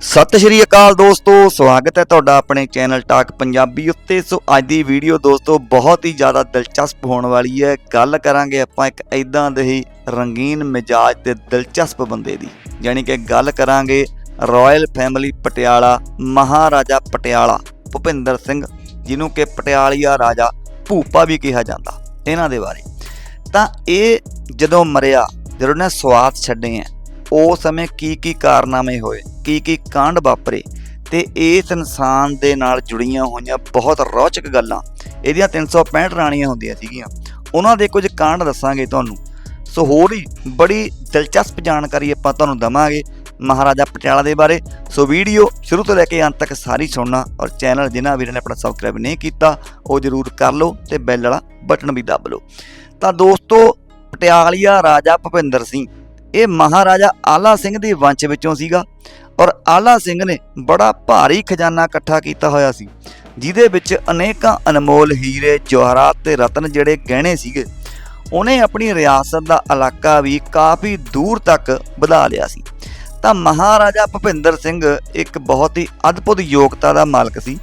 ਸਤਿ ਸ਼੍ਰੀ ਅਕਾਲ ਦੋਸਤੋ, ਸਵਾਗਤ ਹੈ ਤੁਹਾਡਾ ਆਪਣੇ ਚੈਨਲ ਟਾਕ ਪੰਜਾਬੀ ਉੱਤੇ। ਸੋ ਅੱਜ ਦੀ ਵੀਡੀਓ ਦੋਸਤੋ, ਬਹੁਤ ਹੀ ਜ਼ਿਆਦਾ ਦਿਲਚਸਪ ਹੋਣ ਵਾਲੀ ਹੈ। ਗੱਲ ਕਰਾਂਗੇ ਆਪਾਂ ਇੱਕ ਐਦਾਂ ਦੇ ਹੀ ਰੰਗੀਨ ਮਿਜਾਜ ਤੇ ਦਿਲਚਸਪ ਬੰਦੇ ਦੀ। ਯਾਨੀ ਕਿ ਗੱਲ ਕਰਾਂਗੇ ਰਾਇਲ ਫੈਮਿਲੀ ਪਟਿਆਲਾ, ਮਹਾਰਾਜਾ ਪਟਿਆਲਾ, ਭੁਪਿੰਦਰ ਸਿੰਘ, ਜਿਹਨੂੰ ਕਿ ਪਟਿਆਲੀਆ ਰਾਜਾ ਭੂਪਾ ਵੀ ਕਿਹਾ ਜਾਂਦਾ। ਇਹਨਾਂ ਦੇ ਬਾਰੇ। ਤਾਂ ਇਹ ਜਦੋਂ ਮਰਿਆ, ਜਦੋਂ ਨੇ ਸਵਾਦ ਛੱਡੇ ਆ ਉਸ ਸਮੇਂ ਕੀ ਕੀ ਕਾਰਨਾਮੇ ਹੋਏ, ਕੀ ਕੀ ਕਾਂਡ ਵਾਪਰੇ ਤੇ ਇਸ ਇਨਸਾਨ ਦੇ ਨਾਲ ਜੁੜੀਆਂ ਹੋਈਆਂ ਬਹੁਤ ਰੌਚਕ ਗੱਲਾਂ। ਇਹਦੀਆਂ 365 ਰਾਣੀਆਂ ਹੁੰਦੀਆਂ ਸੀਗੀਆਂ। ਉਹਨਾਂ ਦੇ ਕੁਝ ਕਾਂਡ ਦੱਸਾਂਗੇ ਤੁਹਾਨੂੰ। ਸੋ ਹੋਰ ਹੀ ਬੜੀ ਦਿਲਚਸਪ ਜਾਣਕਾਰੀ ਆਪਾਂ ਤੁਹਾਨੂੰ ਦਵਾਂਗੇ ਮਹਾਰਾਜਾ ਪਟਿਆਲਾ ਦੇ ਬਾਰੇ। ਸੋ ਵੀਡੀਓ ਸ਼ੁਰੂ ਤੋਂ ਲੈ ਕੇ ਅੰਤ ਤੱਕ ਸਾਰੀ ਸੁਣਨਾ ਔਰ ਚੈਨਲ ਜਿਨ੍ਹਾਂ ਵੀਰਾਂ ਨੇ ਆਪਣਾ ਸਬਸਕ੍ਰਾਈਬ ਨਹੀਂ ਕੀਤਾ, ਉਹ ਜਰੂਰ ਕਰ ਲਓ ਤੇ ਬੈਲ ਵਾਲਾ ਬਟਨ ਵੀ ਦੱਬ ਲਓ। ਤਾਂ ਦੋਸਤੋ, ਪਟਿਆਲੀਆ ਰਾਜਾ ਭੁਪਿੰਦਰ ਸਿੰਘ ਇਹ ਮਹਾਰਾਜਾ ਆਲਾ ਸਿੰਘ ਦੇ ਵੰਸ਼ ਵਿੱਚੋਂ ਸੀਗਾ ਔਰ ਆਲਾ ਸਿੰਘ ਨੇ ਬੜਾ ਭਾਰੀ ਖਜ਼ਾਨਾ ਇਕੱਠਾ ਕੀਤਾ ਹੋਇਆ ਸੀ, ਜਿਹਦੇ ਵਿੱਚ ਅਨੇਕਾਂ ਅਨਮੋਲ ਹੀਰੇ ਜਵਾਹਰਾਤ ਤੇ ਰਤਨ ਜਿਹੜੇ ਗਹਿਣੇ ਸੀਗੇ, ਉਹਨੇ ਆਪਣੀ ਰਿਆਸਤ ਦਾ ਇਲਾਕਾ ਵੀ ਕਾਫੀ ਦੂਰ ਤੱਕ ਵਧਾ ਲਿਆ ਸੀ। ਤਾਂ ਮਹਾਰਾਜਾ ਭੁਪਿੰਦਰ ਸਿੰਘ ਇੱਕ ਬਹੁਤ ਹੀ ਅਦਭੁਤ ਯੋਗਤਾ ਦਾ ਮਾਲਕ ਸੀ।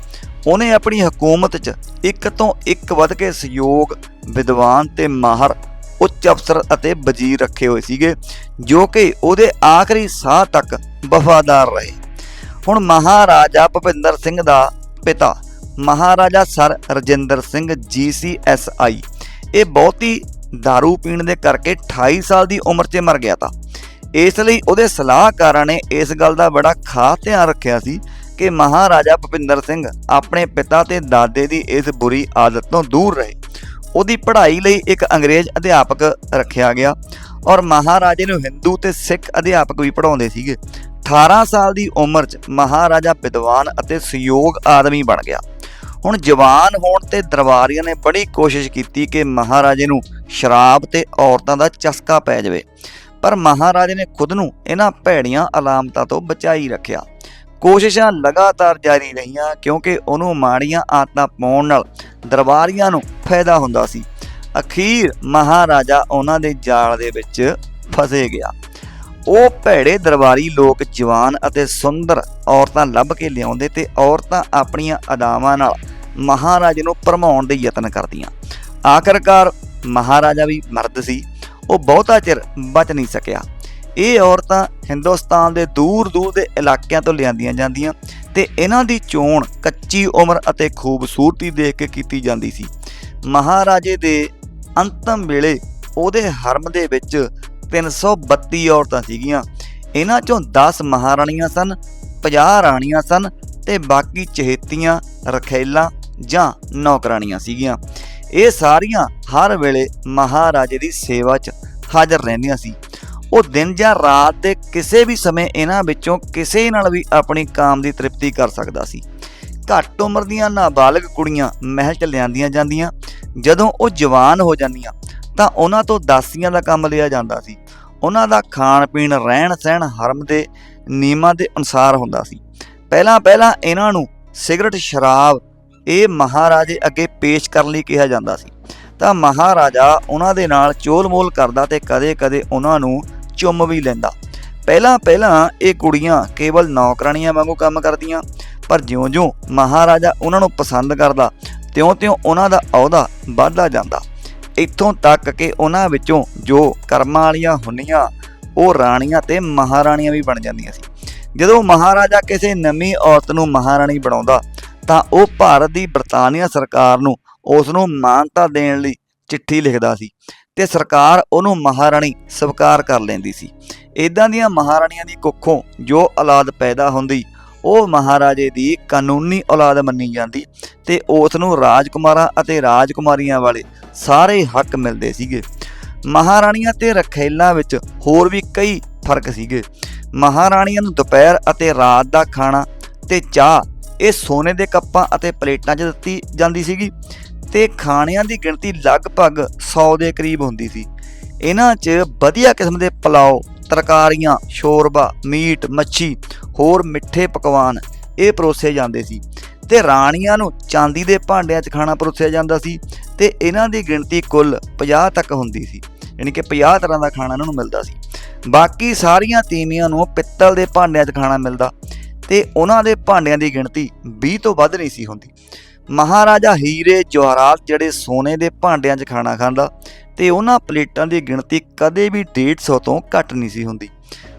ਉਹਨੇ ਆਪਣੀ ਹਕੂਮਤ 'ਚ ਇੱਕ ਤੋਂ ਇੱਕ ਵੱਧ ਕੇ ਸਹਿਯੋਗ, ਵਿਦਵਾਨ ਤੇ ਮਾਹਰ ਉੱਚ ਅਫਸਰ ਅਤੇ ਵਜ਼ੀਰ ਰੱਖੇ ਹੋਏ ਸੀਗੇ, ਜੋ ਕਿ ਉਹਦੇ ਆਖਰੀ ਸਾਹ ਤੱਕ ਵਫਾਦਾਰ ਰਹੇ। ਹੁਣ ਮਹਾਰਾਜਾ ਭੁਪਿੰਦਰ ਸਿੰਘ ਦਾ ਪਿਤਾ, ਮਹਾਰਾਜਾ ਸਰ ਰਜਿੰਦਰ ਸਿੰਘ ਜੀਸੀਐਸਆਈ ਇਹ ਬਹੁਤੀ दारू ਪੀਣ ਦੇ ਕਰਕੇ 28 ਸਾਲ ਦੀ ਉਮਰ 'ਚ ਮਰ ਗਿਆ ਤਾਂ। ਇਸ ਲਈ ਉਹਦੇ ਸਲਾਹਕਾਰਾਂ ਨੇ ਇਸ ਗੱਲ ਦਾ ਬੜਾ ਖਾਸ ਧਿਆਨ ਰੱਖਿਆ ਸੀ ਕਿ ਮਹਾਰਾਜਾ ਭੁਪਿੰਦਰ ਸਿੰਘ ਆਪਣੇ ਪਿਤਾ ਤੇ ਦਾਦੇ ਦੀ ਇਸ ਬੁਰੀ ਆਦਤ ਤੋਂ ਦੂਰ ਰਹੇ। ਉਹਦੀ ਪੜ੍ਹਾਈ ਲਈ ਇੱਕ ਅੰਗਰੇਜ਼ ਅਧਿਆਪਕ ਰੱਖਿਆ ਗਿਆ ਔਰ ਮਹਾਰਾਜੇ ਨੂੰ ਹਿੰਦੂ ਤੇ ਸਿੱਖ ਅਧਿਆਪਕ ਵੀ ਪੜ੍ਹਾਉਂਦੇ ਸੀਗੇ। 18 ਸਾਲ ਦੀ ਉਮਰ 'ਚ ਮਹਾਰਾਜਾ ਵਿਦਵਾਨ ਅਤੇ ਸਯੋਗ ਆਦਮੀ ਬਣ ਗਿਆ। ਹੁਣ ਜਵਾਨ ਹੋਣ ਤੇ ਦਰਬਾਰੀਆਂ ਨੇ ਬੜੀ ਕੋਸ਼ਿਸ਼ ਕੀਤੀ ਕਿ ਮਹਾਰਾਜੇ ਨੂੰ ਸ਼ਰਾਬ ਤੇ ਔਰਤਾਂ ਦਾ ਚਸਕਾ ਪੈ ਜਾਵੇ। ਪਰ ਮਹਾਰਾਜੇ ਨੇ ਖੁਦ ਨੂੰ ਇਹਨਾਂ ਭੈੜੀਆਂ ਅਲਾਮਤਾਂ ਤੋਂ ਬਚਾਈ ਰੱਖਿਆ। ਕੋਸ਼ਿਸ਼ਾਂ ਲਗਾਤਾਰ ਜਾਰੀ ਰਹੀਆਂ ਕਿਉਂਕਿ ਉਹਨੂੰ ਮਾੜੀਆਂ ਆਦਤਾਂ ਪਾਉਣ ਨਾਲ ਦਰਬਾਰੀਆਂ ਨੂੰ ਫਾਇਦਾ ਹੁੰਦਾ ਸੀ। ਅਖੀਰ ਮਹਾਰਾਜਾ ਉਹਨਾਂ ਦੇ ਜਾਲ ਦੇ ਵਿੱਚ ਫਸੇ ਗਿਆ। ਉਹ ਭੈੜੇ ਦਰਬਾਰੀ ਲੋਕ ਜਵਾਨ ਅਤੇ ਸੁੰਦਰ ਔਰਤਾਂ ਲੱਭ ਕੇ ਲਿਆਉਂਦੇ ਤੇ ਔਰਤਾਂ ਆਪਣੀਆਂ ਅਦਾਵਾਂ ਨਾਲ ਮਹਾਰਾਜੇ ਨੂੰ ਭਰਮਾਉਣ ਦੇ ਯਤਨ ਕਰਦੀਆਂ। ਆਖਰਕਾਰ ਮਹਾਰਾਜਾ ਵੀ ਮਰਦ ਸੀ। ਉਹ ਬਹੁਤਾ ਚਿਰ ਬਚ ਨਹੀਂ ਸਕਿਆ। ਇਹ ਔਰਤਾਂ ਹਿੰਦੁਸਤਾਨ ਦੇ ਦੂਰ-ਦੂਰ ਦੇ ਇਲਾਕਿਆਂ ਤੋਂ ਲਿਆਂਦੀਆਂ ਜਾਂਦੀਆਂ ਤੇ ਇਹਨਾਂ ਦੀ ਚੋਣ ਕੱਚੀ ਉਮਰ ਅਤੇ ਖੂਬਸੂਰਤੀ ਦੇਖ ਕੇ ਕੀਤੀ ਜਾਂਦੀ ਸੀ। ਮਹਾਰਾਜੇ ਦੇ ਅੰਤਮ ਵੇਲੇ ਉਹਦੇ ਹਰਮ ਦੇ ਵਿੱਚ 332 ਔਰਤਾਂ ਸੀਗੀਆਂ। ਇਹਨਾਂ ਚੋਂ 10 ਮਹਾਰਾਣੀਆਂ ਸਨ 50 ਰਾਣੀਆਂ ਸਨ ਤੇ ਬਾਕੀ ਚਹੇਤੀਆਂ, ਰਖੇਲਾਂ ਜਾਂ ਨੌਕਰਾਣੀਆਂ ਸੀਗੀਆਂ। ਇਹ ਸਾਰੀਆਂ ਹਰ ਵੇਲੇ ਮਹਾਰਾਜੇ ਦੀ ਸੇਵਾ 'ਚ ਹਾਜ਼ਰ ਰਹਿੰਦੀਆਂ ਸੀ। ਉਹ ਦਿਨ ਜਾਂ ਰਾਤ ਦੇ ਕਿਸੇ ਵੀ ਸਮੇਂ ਇਹਨਾਂ ਵਿੱਚੋਂ ਕਿਸੇ ਨਾਲ ਵੀ ਆਪਣੀ ਕਾਮ ਦੀ ਤ੍ਰਿਪਤੀ ਕਰ ਸਕਦਾ ਸੀ। ਘੱਟ ਉਮਰ ਦੀਆਂ ਨਾਬਾਲਗ ਕੁੜੀਆਂ ਮਹਿਲ 'ਚ ਲਿਆਂਦੀਆਂ ਜਾਂਦੀਆਂ, ਜਦੋਂ ਉਹ ਜਵਾਨ ਹੋ ਜਾਂਦੀਆਂ, ਤਾਂ ਉਹਨਾਂ ਤੋਂ ਦਾਸੀਆਂ ਦਾ ਕੰਮ ਲਿਆ ਜਾਂਦਾ ਸੀ। ਉਹਨਾਂ ਦਾ ਖਾਣ ਪੀਣ ਰਹਿਣ ਸਹਿਣ ਹਰਮ ਦੇ ਨਿਯਮਾਂ ਦੇ ਅਨੁਸਾਰ ਹੁੰਦਾ ਸੀ। ਪਹਿਲਾਂ ਪਹਿਲਾਂ ਇਹਨਾਂ ਨੂੰ ਸਿਗਰਟ, ਸ਼ਰਾਬ ਇਹ ਮਹਾਰਾਜੇ ਅੱਗੇ ਪੇਸ਼ ਕਰਨ ਲਈ ਕਿਹਾ ਜਾਂਦਾ ਸੀ। ਤਾਂ ਮਹਾਰਾਜਾ ਉਹਨਾਂ ਦੇ ਨਾਲ ਚੋਲ-ਮੋਲ ਕਰਦਾ ਤੇ ਕਦੇ-ਕਦੇ ਉਹਨਾਂ ਨੂੰ ਚੁੰਮ ਵੀ ਲੈਂਦਾ। ਪਹਿਲਾਂ ਪਹਿਲਾਂ ਇਹ ਕੁੜੀਆਂ ਕੇਵਲ ਨੌਕਰਾਣੀਆਂ ਵਾਂਗੂ ਕੰਮ ਕਰਦੀਆਂ, ਪਰ ਜਿਉਂ-ਜਿਉਂ ਮਹਾਰਾਜਾ ਉਹਨਾਂ ਨੂੰ ਪਸੰਦ ਕਰਦਾ, ਤਿਉਂ-ਤਿਉਂ ਉਹਨਾਂ ਦਾ ਅਹੁਦਾ ਵੱਧਦਾ ਜਾਂਦਾ। ਇੱਥੋਂ ਤੱਕ ਕਿ ਉਹਨਾਂ ਵਿੱਚੋਂ ਜੋ ਕਰਮਾਂ ਵਾਲੀਆਂ ਹੁੰਨੀਆਂ ਉਹ ਰਾਣੀਆਂ ਤੇ ਮਹਾਰਾਣੀਆਂ ਵੀ ਬਣ ਜਾਂਦੀਆਂ ਸੀ। ਜਦੋਂ ਮਹਾਰਾਜਾ ਕਿਸੇ ਨਵੀਂ ਔਰਤ ਨੂੰ ਮਹਾਰਾਣੀ ਬਣਾਉਂਦਾ, ਤਾਂ ਉਹ ਭਾਰਤ ਦੀ ਬਰਤਾਨੀਆ ਸਰਕਾਰ ਨੂੰ ਉਸ ਨੂੰ ਮਾਨਤਾ ਦੇਣ ਲਈ ਚਿੱਠੀ ਲਿਖਦਾ ਸੀ। ਤੇ ਸਰਕਾਰ ਉਹਨੂੰ ਮਹਾਰਾਣੀ ਸਵੀਕਾਰ ਕਰ ਲੈਂਦੀ ਸੀ। ਇਦਾਂ ਦੀਆਂ ਮਹਾਰਾਣੀਆਂ ਦੀ ਕੁੱਖੋਂ ਜੋ ਔਲਾਦ ਪੈਦਾ ਹੁੰਦੀ, ਉਹ ਮਹਾਰਾਜੇ ਦੀ ਕਾਨੂੰਨੀ ਔਲਾਦ ਮੰਨੀ ਜਾਂਦੀ ਤੇ ਉਸ ਨੂੰ ਰਾਜਕੁਮਾਰਾਂ ਅਤੇ ਰਾਜਕੁਮਾਰੀਆਂ ਵਾਲੇ ਸਾਰੇ ਹੱਕ ਮਿਲਦੇ ਸੀਗੇ। ਮਹਾਰਾਣੀਆਂ ਤੇ ਰਖੈਲਾਂ ਵਿੱਚ ਹੋਰ ਵੀ ਕਈ ਫ਼ਰਕ ਸੀਗੇ। ਮਹਾਰਾਣੀਆਂ ਨੂੰ ਦੁਪਹਿਰ ਅਤੇ ਰਾਤ ਦਾ ਖਾਣਾ ਤੇ ਚਾਹ, ਇਹ ਸੋਨੇ ਦੇ ਕੱਪਾਂ ਅਤੇ ਪਲੇਟਾਂ 'ਚ ਦਿੱਤੀ ਜਾਂਦੀ ਸੀਗੀ। ਤੇ ਖਾਣਿਆਂ ਦੀ ਗਿਣਤੀ ਲਗਭਗ 100 ਦੇ ਕਰੀਬ ਹੁੰਦੀ ਸੀ। ਇਹਨਾਂ 'ਚ ਵਧੀਆ ਕਿਸਮ ਦੇ ਪਲਾਓ, ਤਰਕਾਰੀਆਂ, ਸ਼ੋਰਬਾ, ਮੀਟ, ਮੱਛੀ, ਹੋਰ ਮਿੱਠੇ ਪਕਵਾਨ ਇਹ ਪਰੋਸੇ ਜਾਂਦੇ ਸੀ ਤੇ ਰਾਣੀਆਂ ਨੂੰ ਚਾਂਦੀ ਦੇ ਭਾਂਡਿਆਂ 'ਚ ਖਾਣਾ ਪਰੋਸਿਆ ਜਾਂਦਾ ਸੀ ਤੇ ਇਹਨਾਂ ਦੀ ਗਿਣਤੀ ਕੁੱਲ 50 ਤੱਕ ਹੁੰਦੀ ਸੀ, ਯਾਨੀ ਕਿ 50 ਤਰ੍ਹਾਂ ਦਾ ਖਾਣਾ ਇਹਨਾਂ ਨੂੰ ਮਿਲਦਾ ਸੀ। ਬਾਕੀ ਸਾਰੀਆਂ ਤੀਵੀਆਂ ਨੂੰ ਪਿੱਤਲ ਦੇ ਭਾਂਡਿਆਂ 'ਚ ਖਾਣਾ ਮਿਲਦਾ ਤੇ ਉਹਨਾਂ ਦੇ ਭਾਂਡਿਆਂ ਦੀ ਗਿਣਤੀ 20 ਤੋਂ ਵੱਧ ਨਹੀਂ ਸੀ ਹੁੰਦੀ। ਮਹਾਰਾਜਾ ਹੀਰੇ ਜਵਾਹਰਾਤ ਜਿਹੜੇ ਸੋਨੇ ਦੇ ਭਾਂਡਿਆਂ 'ਚ ਖਾਣਾ ਖਾਂਦਾ ਤੇ ਉਹਨਾਂ ਪਲੇਟਾਂ ਦੀ ਗਿਣਤੀ ਕਦੇ ਵੀ 150 ਤੋਂ ਘੱਟ ਨਹੀਂ ਸੀ ਹੁੰਦੀ।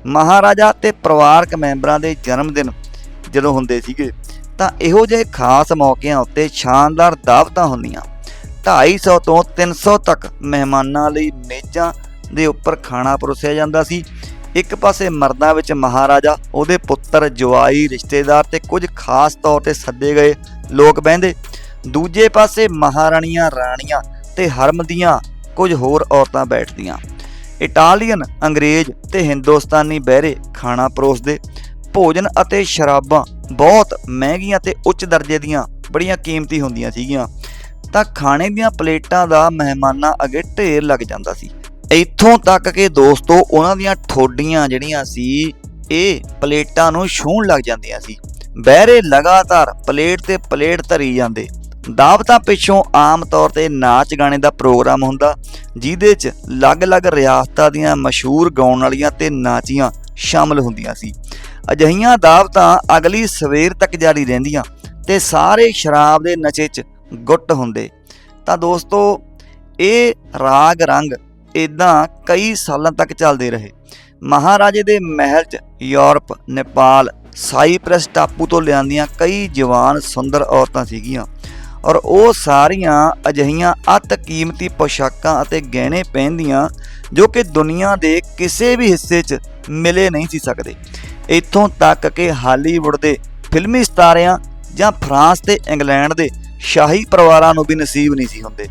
ਮਹਾਰਾਜਾ ਤੇ ਪਰਿਵਾਰਕ ਮੈਂਬਰਾਂ ਦੇ ਜਨਮ ਦਿਨ ਜਦੋਂ ਹੁੰਦੇ ਸੀਗੇ, ਤਾਂ ਇਹੋ ਜਿਹੇ ਖਾਸ ਮੌਕਿਆਂ ਉੱਤੇ ਸ਼ਾਨਦਾਰ ਦਾਵਤਾਂ ਹੁੰਦੀਆਂ। 250 ਤੋਂ 300 ਤੱਕ ਮਹਿਮਾਨਾਂ ਲਈ ਮੇਜ਼ਾਂ ਦੇ ਉੱਪਰ ਖਾਣਾ ਪਰੋਸਿਆ ਜਾਂਦਾ ਸੀ। ਇੱਕ ਪਾਸੇ ਮਰਦਾਂ ਵਿੱਚ ਮਹਾਰਾਜਾ, ਉਹਦੇ ਪੁੱਤਰ, ਜਵਾਈ, ਰਿਸ਼ਤੇਦਾਰ ਤੇ ਕੁਝ ਖਾਸ ਤੌਰ ਤੇ ਸੱਦੇ ਗਏ ਲੋਕ ਬਹਿੰਦੇ। ਦੂਜੇ ਪਾਸੇ ਮਹਾਰਾਣੀਆਂ, ਰਾਣੀਆਂ ਤੇ ਹਰਮ ਦੀਆਂ ਕੁਝ ਹੋਰ ਔਰਤਾਂ ਬੈਠਦੀਆਂ। ਇਟਾਲੀਅਨ, ਅੰਗਰੇਜ਼ ਤੇ ਹਿੰਦੁਸਤਾਨੀ ਬਹਿਰੇ ਖਾਣਾ ਪਰੋਸਦੇ। ਭੋਜਨ ਅਤੇ ਸ਼ਰਾਬਾਂ ਬਹੁਤ ਮਹਿੰਗੀਆਂ ਤੇ ਉੱਚ ਦਰਜੇ ਦੀਆਂ ਬੜੀਆਂ ਕੀਮਤੀ ਹੁੰਦੀਆਂ ਸੀਗੀਆਂ। ਤਾਂ ਖਾਣੇ ਦੀਆਂ ਪਲੇਟਾਂ ਦਾ ਮਹਿਮਾਨਾਂ ਅੱਗੇ ਢੇਰ ਲੱਗ ਜਾਂਦਾ ਸੀ। ਇੱਥੋਂ ਤੱਕ ਕਿ ਦੋਸਤੋ, ਉਹਨਾਂ ਦੀਆਂ ਠੋਡੀਆਂ ਜਿਹੜੀਆਂ ਸੀ, ਇਹ ਪਲੇਟਾਂ ਨੂੰ ਛੂਹਣ ਲੱਗ ਜਾਂਦੀਆਂ ਸੀ। ਬਹਿਰੇ ਲਗਾਤਾਰ ਪਲੇਟ ਤੇ ਪਲੇਟ ਧਰੀ ਜਾਂਦੇ। ਦਾਵਤਾਂ ਪਿੱਛੋਂ ਆਮ ਤੌਰ ਤੇ ਨਾਚ ਗਾਣੇ ਦਾ ਪ੍ਰੋਗਰਾਮ ਹੁੰਦਾ, ਜਿਹਦੇ 'ਚ ਅਲੱਗ-ਅਲੱਗ ਰਿਆਸਤਾਂ ਦੀਆਂ ਮਸ਼ਹੂਰ ਗਾਉਣ ਵਾਲੀਆਂ ਤੇ ਨਾਚੀਆਂ ਸ਼ਾਮਲ ਹੁੰਦੀਆਂ ਸੀ। ਅਜਿਹੀਆਂ ਦਾਵਤਾਂ ਅਗਲੀ ਸਵੇਰ ਤੱਕ ਜਾਰੀ ਰਹਿੰਦੀਆਂ ਤੇ ਸਾਰੇ ਸ਼ਰਾਬ ਦੇ ਨਸ਼ੇ 'ਚ ਗੁੱਟ ਹੁੰਦੇ। ਤਾਂ ਦੋਸਤੋ, ਇਹ ਰਾਗ ਰੰਗ ਇਦਾਂ ਕਈ ਸਾਲਾਂ ਤੱਕ ਚੱਲਦੇ ਰਹੇ। ਮਹਾਰਾਜੇ ਦੇ ਮਹਿਲ 'ਚ ਯੂਰਪ, ਨੇਪਾਲ, ਸਾਈਪ੍ਰਸ ਟਾਪੂ ਤੋਂ ਲਿਆਂਦੀਆਂ ਕਈ ਜਵਾਨ ਸੁੰਦਰ ਔਰਤਾਂ ਸੀਗੀਆਂ ਔਰ ਉਹ ਸਾਰੀਆਂ ਅਜਿਹੀਆਂ ਅਤ ਕੀਮਤੀ ਪੋਸ਼ਾਕਾਂ ਅਤੇ ਗਹਿਣੇ ਪਹਿਨਦੀਆਂ ਜੋ ਕਿ ਦੁਨੀਆ ਦੇ ਕਿਸੇ ਵੀ ਹਿੱਸੇ 'ਚ ਮਿਲੇ ਨਹੀਂ ਸੀ ਸਕਦੇ। ਇੱਥੋਂ ਤੱਕ ਕਿ ਹਾਲੀਵੁੱਡ ਦੇ ਫਿਲਮੀ ਸਿਤਾਰਿਆਂ ਜਾਂ ਫਰਾਂਸ ਤੇ ਇੰਗਲੈਂਡ ਦੇ ਸ਼ਾਹੀ ਪਰਿਵਾਰਾਂ ਨੂੰ ਵੀ ਨਸੀਬ ਨਹੀਂ ਸੀ ਹੁੰਦੇ।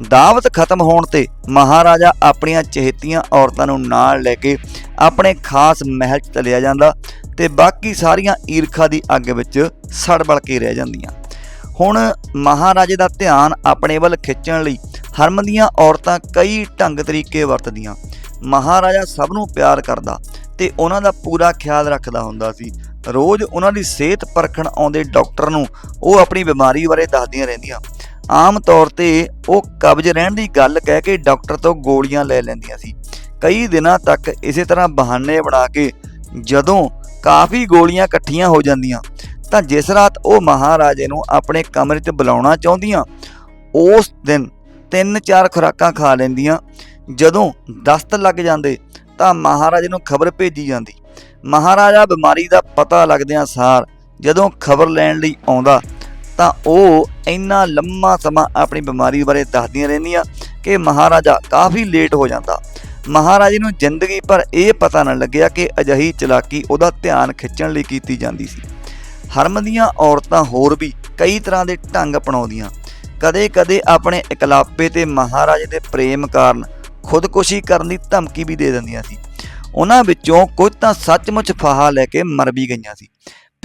ਦਾਵਤ ਖਤਮ ਹੋਣ ਤੇ ਮਹਾਰਾਜਾ ਆਪਣੀਆਂ ਚਹੇਤੀਆਂ ਔਰਤਾਂ ਨੂੰ ਨਾਲ ਲੈ ਕੇ ਆਪਣੇ ਖਾਸ ਮਹਿਲ 'ਚ ਚਲਿਆ ਜਾਂਦਾ ਤੇ ਬਾਕੀ ਸਾਰੀਆਂ ਈਰਖਾ ਦੀ ਅੱਗ ਵਿੱਚ ਸੜਬਲ ਕੇ ਰਹਿ ਜਾਂਦੀਆਂ। ਹੁਣ ਮਹਾਰਾਜੇ ਦਾ ਧਿਆਨ ਆਪਣੇ ਵੱਲ ਖਿੱਚਣ ਲਈ ਹਰਮ ਦੀਆਂ ਔਰਤਾਂ ਕਈ ਢੰਗ ਤਰੀਕੇ ਵਰਤਦੀਆਂ। ਮਹਾਰਾਜਾ ਸਭ ਨੂੰ ਪਿਆਰ ਕਰਦਾ ਤੇ ਉਹਨਾਂ ਦਾ ਪੂਰਾ ਖਿਆਲ ਰੱਖਦਾ ਹੁੰਦਾ ਸੀ। ਰੋਜ਼ ਉਹਨਾਂ ਦੀ ਸਿਹਤ ਪਰਖਣ ਆਉਂਦੇ ਡਾਕਟਰ ਨੂੰ ਉਹ ਆਪਣੀ ਬਿਮਾਰੀ ਬਾਰੇ ਦੱਸਦੀਆਂ ਰਹਿੰਦੀਆਂ। ਆਮ ਤੌਰ ਤੇ ਉਹ ਕਬਜ਼ ਰਹਿਣ ਦੀ ਗੱਲ ਕਹਿ ਕੇ ਡਾਕਟਰ ਤੋਂ ਗੋਲੀਆਂ ਲੈ ਲੈਂਦੀਆਂ ਸੀ। ਕਈ ਦਿਨਾਂ ਤੱਕ ਇਸੇ ਤਰ੍ਹਾਂ ਬਹਾਨੇ ਬਣਾ ਕੇ ਜਦੋਂ ਕਾਫੀ ਗੋਲੀਆਂ ਇਕੱਠੀਆਂ ਹੋ ਜਾਂਦੀਆਂ, ਤਾਂ ਜਿਸ ਰਾਤ ਉਹ ਮਹਾਰਾਜੇ ਨੂੰ ਆਪਣੇ ਕਮਰੇ 'ਚ ਬੁਲਾਉਣਾ ਚਾਹੁੰਦੀਆਂ, ਉਸ ਦਿਨ ਤਿੰਨ ਚਾਰ ਖੁਰਾਕਾਂ ਖਾ ਲੈਂਦੀਆਂ। ਜਦੋਂ ਦਸਤ ਲੱਗ ਜਾਂਦੇ, ਤਾਂ ਮਹਾਰਾਜੇ ਨੂੰ ਖਬਰ ਭੇਜੀ ਜਾਂਦੀ। ਮਹਾਰਾਜਾ ਬਿਮਾਰੀ ਦਾ ਪਤਾ ਲੱਗਦਿਆਂ ਸਾਰ ਜਦੋਂ ਖਬਰ ਲੈਣ ਲਈ ਆਉਂਦਾ ਤਾਂ ਉਹ ਇੰਨਾ ਲੰਮਾ ਸਮਾਂ ਆਪਣੀ ਬਿਮਾਰੀ ਬਾਰੇ ਦੱਸਦੀਆਂ ਰਹਿੰਦੀਆਂ ਕਿ ਮਹਾਰਾਜਾ ਕਾਫੀ ਲੇਟ ਹੋ ਜਾਂਦਾ। ਮਹਾਰਾਜੇ ਨੂੰ ਜ਼ਿੰਦਗੀ ਭਰ ਇਹ ਪਤਾ ਨਾ ਲੱਗਿਆ ਕਿ ਅਜਹੀ ਚਲਾਕੀ ਉਹਦਾ ਧਿਆਨ ਖਿੱਚਣ ਲਈ ਕੀਤੀ ਜਾਂਦੀ ਸੀ। ਹਰਮ ਦੀਆਂ ਔਰਤਾਂ ਹੋਰ ਵੀ ਕਈ ਤਰ੍ਹਾਂ ਦੇ ਢੰਗ ਅਪਣਾਉਂਦੀਆਂ। ਕਦੇ-ਕਦੇ ਆਪਣੇ ਇਕਲਾਪੇ ਤੇ ਮਹਾਰਾਜੇ ਦੇ ਪ੍ਰੇਮ ਕਾਰਨ ਖੁਦਕੁਸ਼ੀ ਕਰਨ ਦੀ ਧਮਕੀ ਵੀ ਦੇ ਦਿੰਦੀਆਂ ਸੀ। ਉਹਨਾਂ ਵਿੱਚੋਂ ਕੁਝ ਤਾਂ ਸੱਚਮੁੱਚ ਫਾਹਾ ਲੈ ਕੇ ਮਰ ਵੀ ਗਈਆਂ ਸੀ।